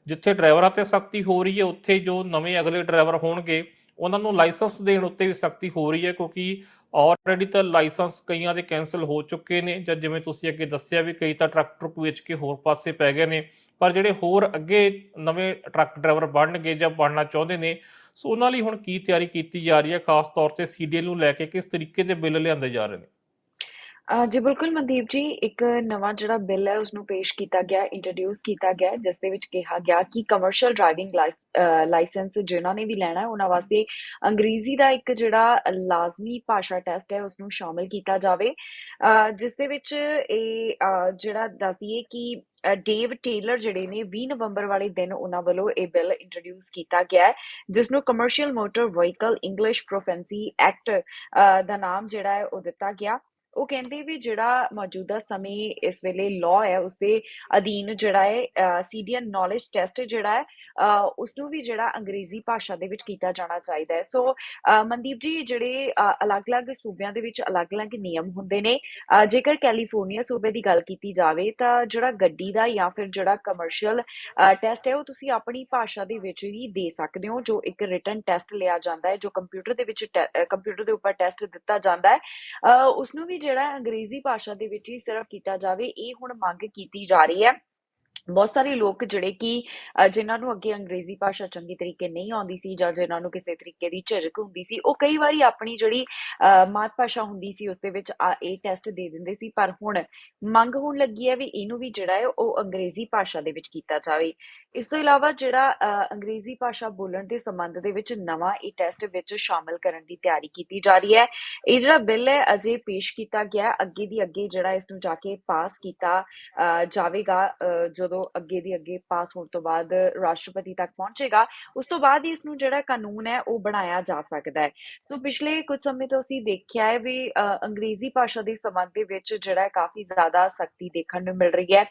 ਜਿੱਥੇ ਡਰਾਈਵਰਾਂ ਤੇ ਸਖਤੀ ਹੋ ਰਹੀ ਹੈ ਉੱਥੇ ਜੋ ਨਵੇਂ ਅਗਲੇ ਡਰਾਈਵਰ ਹੋਣਗੇ ਉਹਨਾਂ ਨੂੰ ਲਾਇਸੈਂਸ ਦੇਣ ਉੱਤੇ ਵੀ ਸਖਤੀ ਹੋ ਰਹੀ ਹੈ ਕਿਉਂਕਿ ਆਲਰੇਡੀ ਤਾਂ ਲਾਇਸੈਂਸ ਕਈਆਂ ਦੇ ਕੈਨਸਲ ਹੋ ਚੁੱਕੇ ਨੇ। ਜਾਂ ਜਿਵੇਂ ਤੁਸੀਂ ਅੱਗੇ ਦੱਸਿਆ ਵੀ ਕਈ ਤਾਂ ਟਰੱਕ ਟਰੁੱਕ ਵੇਚ ਕੇ ਹੋਰ ਪਾਸੇ ਪੈ ਗਏ ਨੇ। ਪਰ ਜਿਹੜੇ ਹੋਰ ਅੱਗੇ ਨਵੇਂ ਟਰੱਕ ਡਰਾਈਵਰ ਬਣਨਗੇ ਜਾਂ ਬਣਨਾ ਚਾਹੁੰਦੇ ਨੇ, ਸੋ ਉਹਨਾਂ ਲਈ ਹੁਣ ਕੀ ਤਿਆਰੀ ਕੀਤੀ ਜਾ ਰਹੀ ਹੈ? ਖਾਸ ਤੌਰ ਤੇ ਸੀਡੀਐਲ ਨੂੰ ਲੈ ਕੇ ਕਿਸ ਤਰੀਕੇ ਦੇ ਬਿੱਲ ਲਿਆਂਦੇ ਜਾ ਰਹੇ ਨੇ? ਅ, ਜੀ ਬਿਲਕੁਲ ਮਨਦੀਪ ਜੀ ਇੱਕ ਨਵਾਂ ਜਿਹੜਾ ਬਿੱਲ ਹੈ ਉਸਨੂੰ ਪੇਸ਼ ਕੀਤਾ ਗਿਆ ਇੰਟਰੋਡਿਊਸ ਕੀਤਾ ਗਿਆ ਹੈ, ਜਿਸ ਦੇ ਵਿੱਚ ਕਿਹਾ ਗਿਆ ਕਿ ਕਮਰਸ਼ੀਅਲ ਡਰਾਈਵਿੰਗ ਲਾਇਸ ਲਾਇਸੈਂਸ ਜਿਨ੍ਹਾਂ ਨੇ ਵੀ ਲੈਣਾ ਹੈ ਉਹਨਾਂ ਵਾਸਤੇ ਅੰਗਰੇਜ਼ੀ ਦਾ ਇੱਕ ਜਿਹੜਾ ਲਾਜ਼ਮੀ ਭਾਸ਼ਾ ਟੈਸਟ ਹੈ ਉਸਨੂੰ ਸ਼ਾਮਿਲ ਕੀਤਾ ਜਾਵੇ। ਅ, ਜਿਸ ਦੇ ਵਿੱਚ ਇਹ ਅ, ਜਿਹੜਾ ਦੱਸਦੀਏ ਕਿ ਅ, ਡੇਵ ਟੇਲਰ ਜਿਹੜੇ ਨੇ 20 ਨਵੰਬਰ ਵਾਲੇ ਦਿਨ ਉਹਨਾਂ ਵੱਲੋਂ ਇਹ ਬਿੱਲ ਇੰਟਰੋਡਿਊਸ ਕੀਤਾ ਗਿਆ ਹੈ ਜਿਸ ਨੂੰ commercial motor vehicle English proficiency act ਦਾ ਨਾਮ ਜਿਹੜਾ ਹੈ ਉਹ ਦਿੱਤਾ ਗਿਆ। ਉਹ ਕਹਿੰਦੇ ਵੀ ਜਿਹੜਾ ਮੌਜੂਦਾ ਸਮੇਂ ਇਸ ਵੇਲੇ ਲਾਅ ਹੈ ਉਸ ਦੇ ਅਧੀਨ ਜਿਹੜਾ ਹੈ ਸੀਡੀਅਨ ਨੌਲੇਜ ਟੈਸਟ ਜਿਹੜਾ ਹੈ ਅ, ਉਸ ਨੂੰ ਵੀ ਜਿਹੜਾ ਅੰਗਰੇਜ਼ੀ ਭਾਸ਼ਾ ਦੇ ਵਿੱਚ ਕੀਤਾ ਜਾਣਾ ਚਾਹੀਦਾ ਹੈ। ਸੋ ਮਨਦੀਪ ਜੀ ਜਿਹੜੇ ਅਲੱਗ-ਅਲੱਗ ਸੂਬਿਆਂ ਦੇ ਵਿੱਚ ਅਲੱਗ-ਅਲੱਗ ਨਿਯਮ ਹੁੰਦੇ ਨੇ ਜੇਕਰ ਕੈਲੀਫੋਰਨੀਆ ਸੂਬੇ ਦੀ ਗੱਲ ਕੀਤੀ ਜਾਵੇ ਤਾਂ ਜਿਹੜਾ ਗੱਡੀ ਦਾ ਜਾਂ ਫਿਰ ਜਿਹੜਾ ਕਮਰਸ਼ੀਅਲ ਟੈਸਟ ਹੈ ਉਹ ਤੁਸੀਂ ਆਪਣੀ ਭਾਸ਼ਾ ਦੇ ਵਿੱਚ ਹੀ ਦੇ ਸਕਦੇ ਹੋ ਜੋ ਇੱਕ ਰਿਟਨ ਟੈਸਟ ਲਿਆ ਜਾਂਦਾ ਹੈ ਜੋ ਕੰਪਿਊਟਰ ਦੇ ਵਿੱਚ ਕੰਪਿਊਟਰ ਦੇ ਉੱਪਰ ਟੈਸਟ ਦਿੱਤਾ ਜਾਂਦਾ ਹੈ। ਉਸ ਨੂੰ ਵੀ ਜਿਹੜਾ ਅੰਗਰੇਜ਼ੀ ਭਾਸ਼ਾ ਦੇ ਵਿੱਚ ਹੀ ਸਿਰਫ ਕੀਤਾ ਜਾਵੇ, ਇਹ ਹੁਣ ਮੰਗ ਕੀਤੀ ਜਾ ਰਹੀ ਹੈ। ਬਹੁਤ ਸਾਰੇ ਲੋਕ ਜਿਹੜੇ ਕਿ ਅ, ਜਿਨ੍ਹਾਂ ਨੂੰ ਅੱਗੇ ਅੰਗਰੇਜ਼ੀ ਭਾਸ਼ਾ ਚੰਗੀ ਤਰੀਕੇ ਨਹੀਂ ਆਉਂਦੀ ਸੀ ਜਾਂ ਜਿਨ੍ਹਾਂ ਨੂੰ ਕਿਸੇ ਤਰੀਕੇ ਦੀ ਝਿਜਕ ਹੁੰਦੀ ਸੀ ਉਹ ਕਈ ਵਾਰੀ ਆਪਣੀ ਜਿਹੜੀ ਮਾਤ ਭਾਸ਼ਾ ਹੁੰਦੀ ਸੀ ਉਸ ਦੇ ਵਿੱਚ ਆ- ਇਹ ਟੈਸਟ ਦੇ ਦਿੰਦੇ ਸੀ ਪਰ ਹੁਣ ਮੰਗ ਹੋਣ ਲੱਗੀ ਹੈ ਵੀ ਇਹਨੂੰ ਵੀ ਜਿਹੜਾ ਹੈ ਉਹ ਅੰਗਰੇਜ਼ੀ ਭਾਸ਼ਾ ਦੇ ਵਿੱਚ ਕੀਤਾ ਜਾਵੇ। ਇਸ ਤੋਂ ਇਲਾਵਾ ਜਿਹੜਾ ਅੰਗਰੇਜ਼ੀ ਭਾਸ਼ਾ ਬੋਲਣ ਦੇ ਸੰਬੰਧ ਦੇ ਵਿੱਚ ਨਵਾਂ ਇਹ ਟੈਸਟ ਵਿੱਚ ਸ਼ਾਮਲ ਕਰਨ ਦੀ ਤਿਆਰੀ ਕੀਤੀ ਜਾ ਰਹੀ ਹੈ। ਇਹ ਜਿਹੜਾ ਬਿੱਲ ਹੈ ਅਜੇ ਪੇਸ਼ ਕੀਤਾ ਗਿਆ ਅੱਗੇ ਦੀ ਅੱਗੇ ਜਿਹੜਾ ਇਸ ਨੂੰ ਜਾ ਕੇ ਪਾਸ ਕੀਤਾ ਜਾਵੇਗਾ ਜਦੋਂ ਜਦੋਂ ਅੱਗੇ ਦੀ ਅੱਗੇ ਪਾਸ ਹੋਣ ਤੋਂ ਬਾਅਦ ਰਾਸ਼ਟਰਪਤੀ ਤੱਕ ਪਹੁੰਚੇਗਾ, ਉਸ ਤੋਂ ਬਾਅਦ ਹੀ ਇਸ ਨੂੰ ਜਿਹੜਾ ਕਾਨੂੰਨ ਹੈ ਉਹ ਬਣਾਇਆ ਜਾ ਸਕਦਾ ਹੈ। ਸੋ ਪਿਛਲੇ ਕੁਝ ਸਮੇਂ ਤੋਂ ਅਸੀਂ ਦੇਖਿਆ ਹੈ ਵੀ ਅੰਗਰੇਜ਼ੀ ਭਾਸ਼ਾ ਦੇ ਸੰਬੰਧ ਦੇ ਵਿੱਚ ਜਿਹੜਾ ਹੈ ਕਾਫੀ ਜ਼ਿਆਦਾ ਸਖਤੀ ਦੇਖਣ ਨੂੰ ਮਿਲ ਰਹੀ ਹੈ।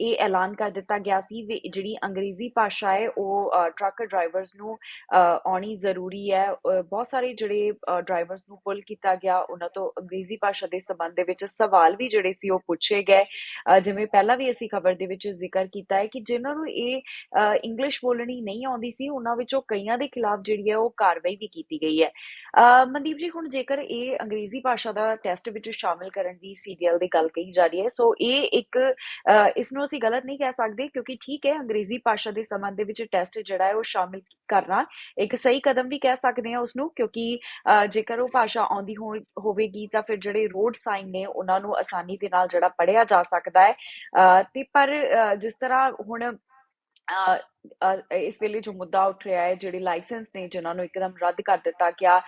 ਇਹ ਐਲਾਨ ਕਰ ਦਿੱਤਾ ਗਿਆ ਸੀ ਵੀ ਜਿਹੜੀ ਅੰਗਰੇਜ਼ੀ ਭਾਸ਼ਾ ਹੈ ਉਹ ਟਰੱਕ ਡਰਾਈਵਰਸ ਨੂੰ ਆਉਣੀ ਜ਼ਰੂਰੀ ਹੈ। ਬਹੁਤ ਸਾਰੇ ਜਿਹੜੇ ਡਰਾਈਵਰਸ ਨੂੰ ਪੁੱਲ ਕੀਤਾ ਗਿਆ, ਉਹਨਾਂ ਤੋਂ ਅੰਗਰੇਜ਼ੀ ਭਾਸ਼ਾ ਦੇ ਸੰਬੰਧ ਦੇ ਵਿੱਚ ਸਵਾਲ ਵੀ ਜਿਹੜੇ ਸੀ ਉਹ ਪੁੱਛੇ ਗਏ। ਜਿਵੇਂ ਪਹਿਲਾਂ ਵੀ ਅਸੀਂ ਖਬਰ ਦੇ ਵਿੱਚ ਜ਼ਿਕਰ ਕੀਤਾ ਹੈ ਕਿ ਜਿਨ੍ਹਾਂ ਨੂੰ ਇਹ ਇੰਗਲਿਸ਼ ਬੋਲਣੀ ਨਹੀਂ ਆਉਂਦੀ ਸੀ ਉਹਨਾਂ ਵਿੱਚੋਂ ਕਈਆਂ ਦੇ ਖਿਲਾਫ ਜਿਹੜੀ ਹੈ ਉਹ ਕਾਰਵਾਈ ਵੀ ਕੀਤੀ ਗਈ ਹੈ। ਮਨਦੀਪ ਜੀ ਹੁਣ ਜੇਕਰ ਇਹ ਅੰਗਰੇਜ਼ੀ ਭਾਸ਼ਾ ਦਾ ਟੈਸਟ ਵਿੱਚ ਸ਼ਾਮਿਲ ਕਰਨ ਦੀ ਸੀਡੀਐਲ ਦੀ ਗੱਲ ਕਹੀ ਜਾ ਰਹੀ ਹੈ ਸੋ ਇਹ ਇੱਕ ਇਸ ਨੂੰ ਅਸੀਂ ਗਲਤ ਨਹੀਂ ਕਹਿ ਸਕਦੇ ਕਿਉਂਕਿ ਠੀਕ ਹੈ ਅੰਗਰੇਜ਼ੀ ਭਾਸ਼ਾ ਦੇ ਸੰਬੰਧ ਦੇ ਵਿੱਚ ਟੈਸਟ ਜਿਹੜਾ ਹੈ ਉਹ ਸ਼ਾਮਿਲ ਕਰਨਾ ਇੱਕ ਸਹੀ ਕਦਮ ਵੀ ਕਹਿ ਸਕਦੇ ਹਾਂ ਉਸ ਨੂੰ ਕਿਉਂਕਿ ਜੇਕਰ ਉਹ ਭਾਸ਼ਾ ਆਉਂਦੀ ਹੋ ਹੋਵੇਗੀ ਤਾਂ ਫਿਰ ਜਿਹੜੇ ਰੋਡ ਸਾਈਨ ਨੇ ਉਹਨਾਂ ਨੂੰ ਆਸਾਨੀ ਦੇ ਨਾਲ ਜਿਹੜਾ ਪੜ੍ਹਿਆ ਜਾ ਸਕਦਾ ਹੈ। ਅ, ਤੇ ਪਰ ਜਿਸ ਤਰ੍ਹਾਂ ਹੁਣ ਅ, ਇਸ ਵੇਲੇ ਜੋ ਮੁੱਦਾ ਉੱਠ ਰਿਹਾ ਹੈ ਜਿਹੜੇ ਲਾਇਸੈਂਸ ਨੇ ਜਿਨ੍ਹਾਂ ਨੂੰ ਇੱਕਦਮ ਰੱਦ ਕਰ ਦਿੱਤਾ ਗਿਆ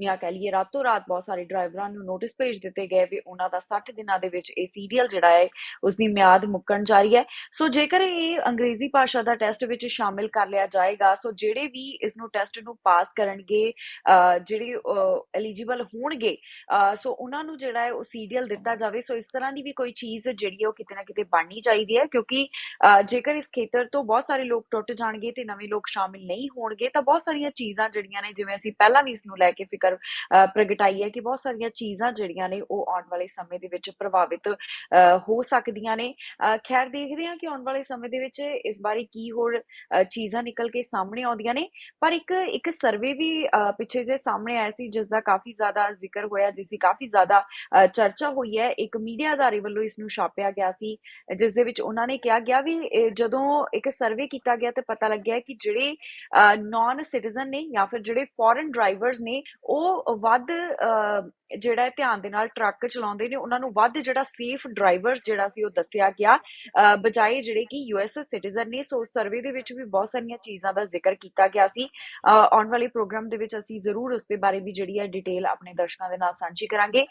ਜਾਂ ਕਹਿ ਲਈਏ ਰਾਤੋਂ ਰਾਤ ਬਹੁਤ ਸਾਰੇ ਡਰਾਈਵਰਾਂ ਨੂੰ ਨੋਟਿਸ ਭੇਜ ਦਿੱਤੇ ਗਏ ਵੀ ਉਹਨਾਂ ਦਾ 60 ਦਿਨਾਂ ਦੇ ਵਿੱਚ ਇਹ ਸੀਰੀਅਲ ਜਿਹੜਾ ਹੈ ਉਸ ਦੀ ਮਿਆਦ ਮੁੱਕਣ ਜਾ ਰਹੀ ਹੈ। ਸੋ ਜੇਕਰ ਇਹ ਅੰਗਰੇਜ਼ੀ ਭਾਸ਼ਾ ਦਾ ਟੈਸਟ ਵਿੱਚ ਸ਼ਾਮਿਲ ਕਰ ਲਿਆ ਜਾਏਗਾ ਸੋ ਜਿਹੜੇ ਵੀ ਇਸ ਨੂੰ ਟੈਸਟ ਨੂੰ ਪਾਸ ਕਰਨਗੇ ਅ, ਜਿਹੜੇ ਐਲੀਜੀਬਲ ਹੋਣਗੇ ਅ, ਸੋ ਉਹਨਾਂ ਨੂੰ ਜਿਹੜਾ ਹੈ ਉਹ ਸੀਰੀਅਲ ਦਿੱਤਾ ਜਾਵੇ। ਸੋ ਇਸ ਤਰ੍ਹਾਂ ਦੀ ਵੀ ਕੋਈ ਚੀਜ਼ ਜਿਹੜੀ ਹੈ ਉਹ ਕਿਤੇ ਨਾ ਕਿਤੇ ਬਣਨੀ ਚਾਹੀਦੀ ਹੈ ਕਿਉਂਕਿ ਅ, ਜੇਕਰ ਇਸ ਖੇਤਰ ਤੋਂ ਬਹੁਤ ਸਾਰੇ ਲੋਕ ਟੁੱਟ ਜਾਣਗੇ ਤੇ ਨਵੇਂ ਲੋਕ ਸ਼ਾਮਿਲ ਨਹੀਂ ਹੋਣਗੇ ਤਾਂ ਬਹੁਤ ਸਾਰੀਆਂ ਚੀਜ਼ਾਂ ਜਿਹੜੀਆਂ ਨੇ ਜਿਵੇਂ ਅਸੀਂ ਪਹਿਲਾਂ ਵੀ ਇਸ ਨੂੰ ਲੈ ਕੇ ਫਿਕਰ ਪ੍ਰਗਟਾਈ ਹੈ ਕਿ ਬਹੁਤ ਸਾਰੀਆਂ ਚੀਜ਼ਾਂ ਜਿਹੜੀਆਂ ਨੇ ਉਹ ਆਉਣ ਵਾਲੇ ਸਮੇਂ ਦੇ ਵਿੱਚ ਪ੍ਰਭਾਵਿਤ ਹੋ ਸਕਦੀਆਂ ਨੇ। ਖੈਰ ਦੇਖਦੇ ਹਾਂ ਕਿ ਆਉਣ ਵਾਲੇ ਸਮੇਂ ਦੇ ਵਿੱਚ ਇਸ ਬਾਰੇ ਕੀ ਹੋਰ ਚੀਜ਼ਾਂ ਨਿਕਲ ਕੇ ਸਾਹਮਣੇ ਆਉਂਦੀਆਂ ਨੇ। ਪਰ ਇੱਕ ਇੱਕ ਸਰਵੇ ਵੀ ਪਿੱਛੇ ਜੇ ਸਾਹਮਣੇ ਆਇਆ ਸੀ ਜਿਸ ਦਾ ਕਾਫੀ ਜ਼ਿਆਦਾ ਜ਼ਿਕਰ ਹੋਇਆ ਜਿਸ ਦੀ ਕਾਫੀ ਜ਼ਿਆਦਾ ਅ, ਚਰਚਾ ਹੋਈ ਹੈ। ਇੱਕ ਮੀਡੀਆ ਅਦਾਰੇ ਵੱਲੋਂ ਇਸ ਨੂੰ ਛਾਪਿਆ ਗਿਆ ਸੀ ਜਿਸ ਦੇ ਵਿੱਚ ਉਹਨਾਂ ਨੇ ਕਿਹਾ ਗਿਆ ਵੀ ਜਦੋਂ ਇੱਕ ਸਰਵੇ ਕੀਤਾ ਗਿਆ ਤੇ ਪਤਾ ਲੱਗਿਆ ਕਿ ਜਿਹੜੇ ਨਾਨ ਸਿਟੀਜ਼ਨ ਨੇ ਜਾਂ ਫਿਰ ਜਿਹੜੇ ਫੋਰਨ ਡਰਾਈਵਰਸ ਨੇ ਉਹ ਵੱਧ ਅ, ਜਿਹੜਾ ਹੈ ਧਿਆਨ ਦੇ ਨਾਲ ਟਰੱਕ ਚਲਾਉਂਦੇ ਨੇ ਉਹਨਾਂ ਨੂੰ ਵੱਧ ਜਿਹੜਾ ਸੇਫ ਡਰਾਈਵਰਸ ਜਿਹੜਾ ਸੀ ਉਹ ਦੱਸਿਆ ਗਿਆ। ਬਜਾਏ ਜਿਹੜੇ ਕਿ ਯੂਐਸ ਸਿਟੀਜ਼ਨ ਨੇ ਸੋ ਸਰਵੇ ਦੇ ਵਿੱਚ ਵੀ ਬਹੁਤ ਸਾਰੀਆਂ ਚੀਜ਼ਾਂ ਦਾ ਜ਼ਿਕਰ ਕੀਤਾ ਗਿਆ ਸੀ। ਆਉਣ ਵਾਲੇ ਪ੍ਰੋਗਰਾਮ ਦੇ ਵਿੱਚ ਅਸੀਂ ਜ਼ਰੂਰ ਉਸ ਦੇ ਬਾਰੇ ਵੀ ਜਿਹੜੀ ਹੈ ਡਿਟੇਲ ਆਪਣੇ ਦਰਸ਼ਕਾਂ ਦੇ ਨਾਲ ਸਾਂਝੀ ਕਰਾਂਗੇ।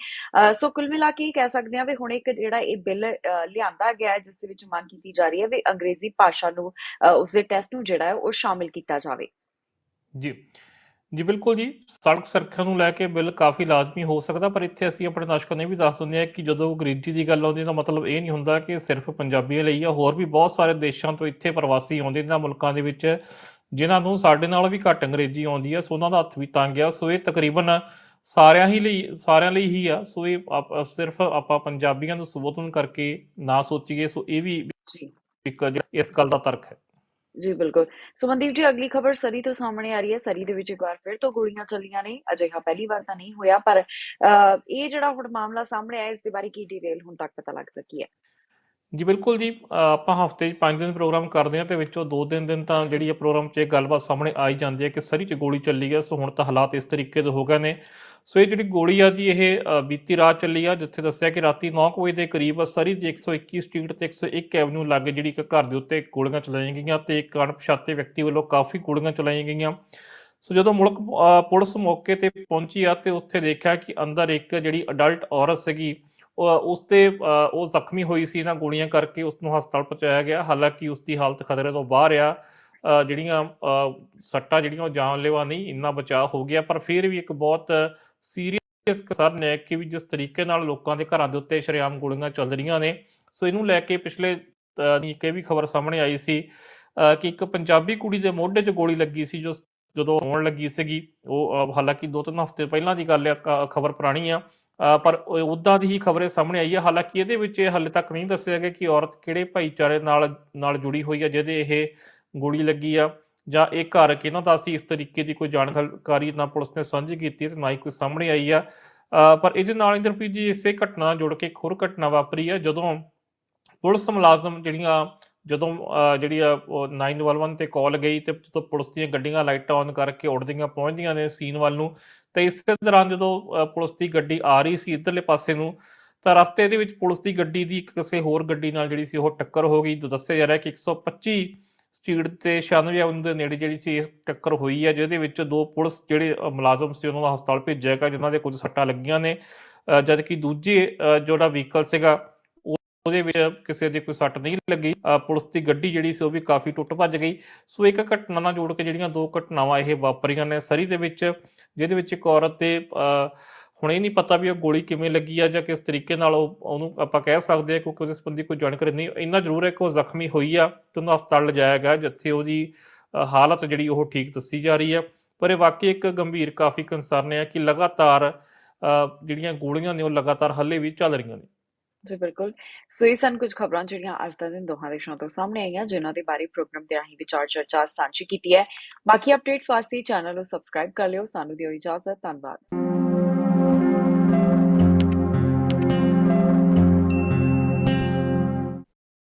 ਸੋ ਕੁੱਲ ਮਿਲਾ ਕੇ ਇਹ ਕਹਿ ਸਕਦੇ ਹਾਂ ਵੀ ਹੁਣ ਇੱਕ ਜਿਹੜਾ ਇਹ ਬਿੱਲ ਲਿਆਂਦਾ ਗਿਆ ਹੈ ਜਿਸ ਦੇ ਵਿੱਚ ਮੰਗ ਕੀਤੀ ਜਾ ਰਹੀ ਹੈ ਵੀ ਅੰਗਰੇਜ਼ੀ ਭਾਸ਼ਾ ਨੂੰ ਅ, ਉਸਦੇ ਟੈਸਟ ਨੂੰ ਜਿਹੜਾ ਹੈ ਉਹ ਸ਼ਾਮਿਲ ਕੀਤਾ ਜਾਵੇ। ਜੀ। ਜੀ ਬਿਲਕੁਲ ਜੀ। ਸੜਕ ਸੁਰੱਖਿਆ ਨੂੰ ਲੈ ਕੇ ਬਿੱਲ ਕਾਫੀ ਲਾਜ਼ਮੀ ਹੋ ਸਕਦਾ ਪਰ ਇੱਥੇ ਅਸੀਂ ਆਪਣੇ ਦਰਸ਼ਕਾਂ ਨੂੰ ਵੀ ਦੱਸ ਦਿੰਦੇ ਹਾਂ ਕਿ ਜਦੋਂ ਅੰਗਰੇਜ਼ੀ ਦੀ ਗੱਲ ਆਉਂਦੀ ਤਾਂ ਮਤਲਬ ਇਹ ਨਹੀਂ ਹੁੰਦਾ ਕਿ ਸਿਰਫ ਪੰਜਾਬੀਆਂ ਲਈ ਆ ਹੋਰ ਵੀ ਬਹੁਤ ਸਾਰੇ ਦੇਸ਼ਾਂ ਤੋਂ ਇੱਥੇ ਪ੍ਰਵਾਸੀ ਆਉਂਦੇ ਇਹਨਾਂ ਮੁਲਕਾਂ ਦੇ ਵਿੱਚ ਜਿਨ੍ਹਾਂ ਨੂੰ ਸਾਡੇ ਨਾਲੋਂ ਵੀ ਘੱਟ ਅੰਗਰੇਜ਼ੀ ਆਉਂਦੀ ਆ ਸੋ ਉਹਨਾਂ ਦਾ ਹੱਥ ਵੀ ਤੰਗ ਆ। ਸੋ ਇਹ ਤਕਰੀਬਨ ਸਾਰਿਆਂ ਹੀ ਲਈ ਸਾਰਿਆਂ ਲਈ ਹੀ ਆ। ਸੋ ਇਹ ਸਿਰਫ ਆਪਾਂ ਪੰਜਾਬੀਆਂ ਨੂੰ ਸੰਬੋਧਨ ਕਰਕੇ ਨਾ ਸੋਚੀਏ ਸੋ ਇਹ ਵੀ ਇੱਕ ਇਸ ਗੱਲ ਦਾ ਤਰਕ ਹੈ। ਜੀ, ਬਿਲਕੁਲ। ਸੁਮਨਦੀਪ ਜੀ, ਅਗਲੀ ਖਬਰ ਸਰੀ ਤੋਂ ਸਾਹਮਣੇ ਆ ਰਹੀ ਹੈ। ਸਰੀ ਦੇ ਵਿੱਚ ਇੱਕ ਵਾਰ ਫਿਰ ਤੋਂ ਗੋਲੀਆਂ ਚੱਲੀਆਂ ਨੇ। ਅਜਿਹਾ ਪਹਿਲੀ ਵਾਰ ਤਾਂ ਨਹੀਂ ਹੋਇਆ, ਪਰ ਇਹ ਜਿਹੜਾ ਹੁਣ ਮਾਮਲਾ ਸਾਹਮਣੇ ਆਇਆ, ਇਸ ਦੇ ਬਾਰੇ ਕੀ ਡਿਟੇਲ ਹੁਣ ਤੱਕ ਪਤਾ ਲੱਗ ਸਕੀ ਹੈ? ਜੀ, ਬਿਲਕੁਲ ਜੀ। ਆਪਾਂ ਹਫ਼ਤੇ 'ਚ 5 ਦਿਨ ਪ੍ਰੋਗਰਾਮ ਕਰਦੇ ਹਾਂ ਤੇ ਵਿੱਚੋਂ 2 ਦਿਨ ਦਿਨ ਤਾਂ ਜਿਹੜੀ ਇਹ ਪ੍ਰੋਗਰਾਮ 'ਚ ਇਹ ਗੱਲਬਾਤ ਸਾਹਮਣੇ ਆ ਜਾਂਦੀ ਹੈ ਕਿ ਸਰੀ 'ਚ ਗੋਲੀ ਚੱਲੀ ਹੈ। ਸੋ ਹੁਣ ਤਾਂ ਹਾਲਾਤ ਇਸ ਤਰੀਕੇ ਦੇ ਹੋ ਗਏ ਨੇ। ਸੋ ਇਹ ਜਿਹੜੀ ਗੋਲੀ ਆ ਜੀ, ਇਹ ਬੀਤੀ ਰਾਤ ਚੱਲੀ ਆ, ਜਿੱਥੇ ਦੱਸਿਆ ਕਿ ਰਾਤੀ 9 ਵਜੇ ਦੇ ਕਰੀਬ ਸਰੀ ਦੀ 121 ਸਟਰੀਟ ਤੇ 101 ਐਵਨਿਊ ਲਾਗੇ ਜਿਹੜੀ ਇੱਕ ਘਰ ਦੇ ਉੱਤੇ ਗੋਲੀਆਂ ਚਲਾਈਆਂ ਗਈਆਂ ਤੇ ਇੱਕ ਅਣਪਛਾਤੇ ਵਿਅਕਤੀ ਵੱਲੋਂ ਕਾਫੀ ਗੋਲੀਆਂ ਚਲਾਈਆਂ ਗਈਆਂ। ਸੋ ਜਦੋਂ ਮੁਲਕ ਪੁਲਿਸ ਮੌਕੇ ਤੇ ਪਹੁੰਚੀ ਆ ਤੇ ਉੱਥੇ ਦੇਖਿਆ ਕਿ ਅੰਦਰ ਇੱਕ ਜਿਹੜੀ ਅਡਲਟ ਔਰਤ ਸੀਗੀ ਉਸ ਤੇ ਉਹ ਜ਼ਖਮੀ ਹੋਈ ਸੀ ਇਹਨਾਂ ਗੋਲੀਆਂ ਕਰਕੇ, ਉਸ ਨੂੰ ਹਸਪਤਾਲ ਪਹੁੰਚਾਇਆ ਗਿਆ। ਹਾਲਾਂਕਿ ਉਸ ਦੀ ਹਾਲਤ ਖਤਰੇ ਤੋਂ ਬਾਹਰ ਆ। ਜਿਹੜੀਆਂ ਸੱਟਾਂ ਜਿਹੜੀਆਂ ਉਹ ਜਾਨਲੇਵਾ ਨਹੀਂ, ਇੰਨਾ ਬਚਾਅ ਹੋ ਗਿਆ, ਪਰ ਫਿਰ ਵੀ ਇੱਕ ਬਹੁਤ ਸੀਰੀਅਸ ਕਸਰ ਨੇ ਕਿ ਵੀ ਜਿਸ ਤਰੀਕੇ ਨਾਲ ਲੋਕਾਂ ਦੇ ਘਰਾਂ ਦੇ ਉੱਤੇ ਸ਼ਰੇਆਮ ਗੋਲੀਆਂ ਚੱਲ ਰਹੀਆਂ ਨੇ। ਸੋ ਇਹਨੂੰ ਲੈ ਕੇ ਪਿਛਲੇ ਇੱਕ ਇਹ ਵੀ ਖਬਰ ਸਾਹਮਣੇ ਆਈ ਸੀ ਕਿ ਇੱਕ ਪੰਜਾਬੀ ਕੁੜੀ ਦੇ ਮੋਢੇ 'ਚ ਗੋਲੀ ਲੱਗੀ ਸੀ, ਜੋ ਜਦੋਂ ਹੋਣ ਲੱਗੀ ਸੀਗੀ, ਉਹ ਹਾਲਾਂਕਿ ਦੋ ਤਿੰਨ ਹਫ਼ਤੇ ਪਹਿਲਾਂ ਦੀ ਗੱਲ ਹੈ ਖਬਰ ਪੁਰਾਣੀ ਆ ਪਰ ਉਦਾਂ ਦੀ ਹੀ ਖਬਰੇ ਸਾਹਮਣੇ ਆਈ ਹੈ। ਹਾਲਾਂਕਿ ਇਹਦੇ ਵਿੱਚ ਇਹ ਹਾਲੇ ਤੱਕ ਨਹੀਂ ਦੱਸਿਆ ਗਿਆ ਕਿ ਔਰਤ ਕਿਹੜੇ ਭਾਈਚਾਰੇ ਨਾਲ ਨਾਲ ਜੁੜੀ ਹੋਈ ਹੈ, ਜਿਹਦੇ ਇਹ ਗੋਲੀ ਲੱਗੀ ਆ। ਜਾਂ ਇਹ ਘਰ ਕਿਹਨਾਂ ਦਾ ਸੀ ਇਸ ਤਰੀਕੇ ਦੀ ਕੋਈ ਜਾਣਕਾਰੀ ਨਾ ਪੁਲਿਸ ਨੇ ਸਾਂਝੀ ਕੀਤੀ ਤੇ ਨਾ ਹੀ ਕੋਈ ਸਾਹਮਣੇ ਆਈ ਆ। ਪਰ ਇਹਦੇ ਨਾਲ ਇੰਦਰਪ੍ਰੀਤ ਜੀ ਇਸੇ ਘਟਨਾ ਨਾਲ ਜੁੜ ਕੇ ਇੱਕ ਹੋਰ ਘਟਨਾ ਵਾਪਰੀ ਆ, ਜਦੋਂ ਪੁਲਿਸ ਮੁਲਾਜ਼ਮ ਜਿਹੜੀਆਂ ਜਦੋਂ ਜਿਹੜੀ ਆ ਉਹ 911 ਤੇ ਕਾਲ ਗਈ ਤੇ ਜਦੋਂ ਪੁਲਿਸ ਦੀਆਂ ਗੱਡੀਆਂ ਲਾਈਟਾਂ ਔਨ ਕਰਕੇ ਉੱਡਦੀਆਂ ਪਹੁੰਚਦੀਆਂ ਨੇ ਸੀਨ ਵੱਲ ਨੂੰ, ਤੇ ਇਸੇ ਦੌਰਾਨ ਜਦੋਂ ਪੁਲਿਸ ਦੀ ਗੱਡੀ ਆ ਰਹੀ ਸੀ ਇਧਰਲੇ ਪਾਸੇ ਨੂੰ, ਤਾਂ ਰਸਤੇ ਦੇ ਵਿੱਚ ਪੁਲਿਸ ਦੀ ਗੱਡੀ ਦੀ ਇੱਕ ਕਿਸੇ ਹੋਰ ਗੱਡੀ ਨਾਲ ਜਿਹੜੀ ਸੀ ਉਹ ਟੱਕਰ ਹੋ ਗਈ। ਦੱਸਿਆ ਜਾ ਰਿਹਾ ਕਿ 125 ਸਪੀਡ ਤੇ 96 ਐਵਨਿਊ ਦੇ ਨੇੜੇ ਜਿਹੜੀ ਸੀ ਇਹ ਟੱਕਰ ਹੋਈ ਹੈ ਜਿਹਦੇ ਵਿੱਚ ਦੋ ਪੁਲਿਸ ਜਿਹੜੇ ਮੁਲਾਜ਼ਮ ਸੀ ਉਹਨਾਂ ਨੂੰ ਹਸਪਤਾਲ ਭੇਜਿਆ ਗਿਆ ਜਿਨ੍ਹਾਂ ਦੇ ਕੁਝ ਸੱਟਾਂ ਲੱਗੀਆਂ ਨੇ। ਅ, ਜਦ ਕਿ ਦੂਜੇ ਅ, ਜਿਹੜਾ ਵਹੀਕਲ ਸੀਗਾ ਉਹਦੇ ਵਿੱਚ ਕਿਸੇ ਦੀ ਕੋਈ ਸੱਟ ਨਹੀਂ ਲੱਗੀ। ਅ, ਪੁਲਿਸ ਦੀ ਗੱਡੀ ਜਿਹੜੀ ਸੀ ਉਹ ਵੀ ਕਾਫੀ ਟੁੱਟ ਭੱਜ ਗਈ। ਸੋ ਇੱਕ ਘਟਨਾ ਨਾਲ ਜੋੜ ਕੇ ਜਿਹੜੀਆਂ ਦੋ ਘਟਨਾਵਾਂ ਇਹ ਵਾਪਰੀਆਂ ਨੇ। ਸਰੀ ਦੇ ਵਿੱਚ ਜਿਹਦੇ ਵਿੱਚ ਇੱਕ ਔਰਤ ਤੇ ਅ, ਹੁਣ ਇਹ ਨਹੀਂ ਪਤਾ ਵੀ ਉਹ ਗੋਲੀ ਕਿਵੇਂ ਲੱਗੀ ਆ ਜਾਂ ਕਿਸ ਤਰੀਕੇ ਨਾਲ ਉਹ, ਉਹਨੂੰ ਆਪਾਂ ਕਹਿ ਸਕਦੇ ਹਾਂ ਕਿਉਂਕਿ ਉਹਦੇ ਸੰਬੰਧੀ ਕੋਈ ਜਾਣਕਾਰੀ ਨਹੀਂ। ਇੰਨਾ ਜ਼ਰੂਰ ਹੈ ਕਿ ਉਹ ਜ਼ਖਮੀ ਹੋਈ ਆ ਤੇ ਉਹਨੂੰ ਹਸਪਤਾਲ ਲਿਜਾਇਆ ਗਿਆ, ਜਿੱਥੇ ਉਹਦੀ ਹਾਲਤ ਜਿਹੜੀ ਉਹ ਠੀਕ ਦੱਸੀ ਜਾ ਰਹੀ ਆ। ਪਰ ਇਹ ਵਾਕਈ ਇੱਕ ਗੰਭੀਰ ਕਾਫੀ ਕੰਸਰਨ ਹੈ ਕਿ ਲਗਾਤਾਰ ਜਿਹੜੀਆਂ ਗੋਲੀਆਂ ਨੇ ਉਹ ਲਗਾਤਾਰ ਹੱਲੇ ਵੀ ਚੱਲ ਰਹੀਆਂ ਨੇ। ਜੀ, ਬਿਲਕੁਲ। ਸੋ ਇਹ ਸਨ ਕੁਝ ਖਬਰਾਂ ਜਿਹੜੀਆਂ ਅੱਜ ਦਾ ਦਿਨ ਦੋਹਾਂ ਦੇਸ਼ਾਂ ਤੋਂ ਸਾਹਮਣੇ ਆਈਆਂ, ਜਿਨ੍ਹਾਂ ਦੇ ਬਾਰੇ ਪ੍ਰੋਗਰਾਮ ਤੇ ਅਸੀਂ ਵਿਚਾਰ ਚਰਚਾ ਸਾਂਝੀ ਕੀਤੀ ਹੈ। ਬਾਕੀ ਅਪਡੇਟਸ ਵਾਸਤੇ ਚੈਨਲ ਨੂੰ ਸਬਸਕ੍ਰਾਈਬ ਕਰ ਲਿਓ। ਸਾਨੂੰ ਦਿਓ ਇਜਾਜ਼ਤ। ਧੰਨਵਾਦ।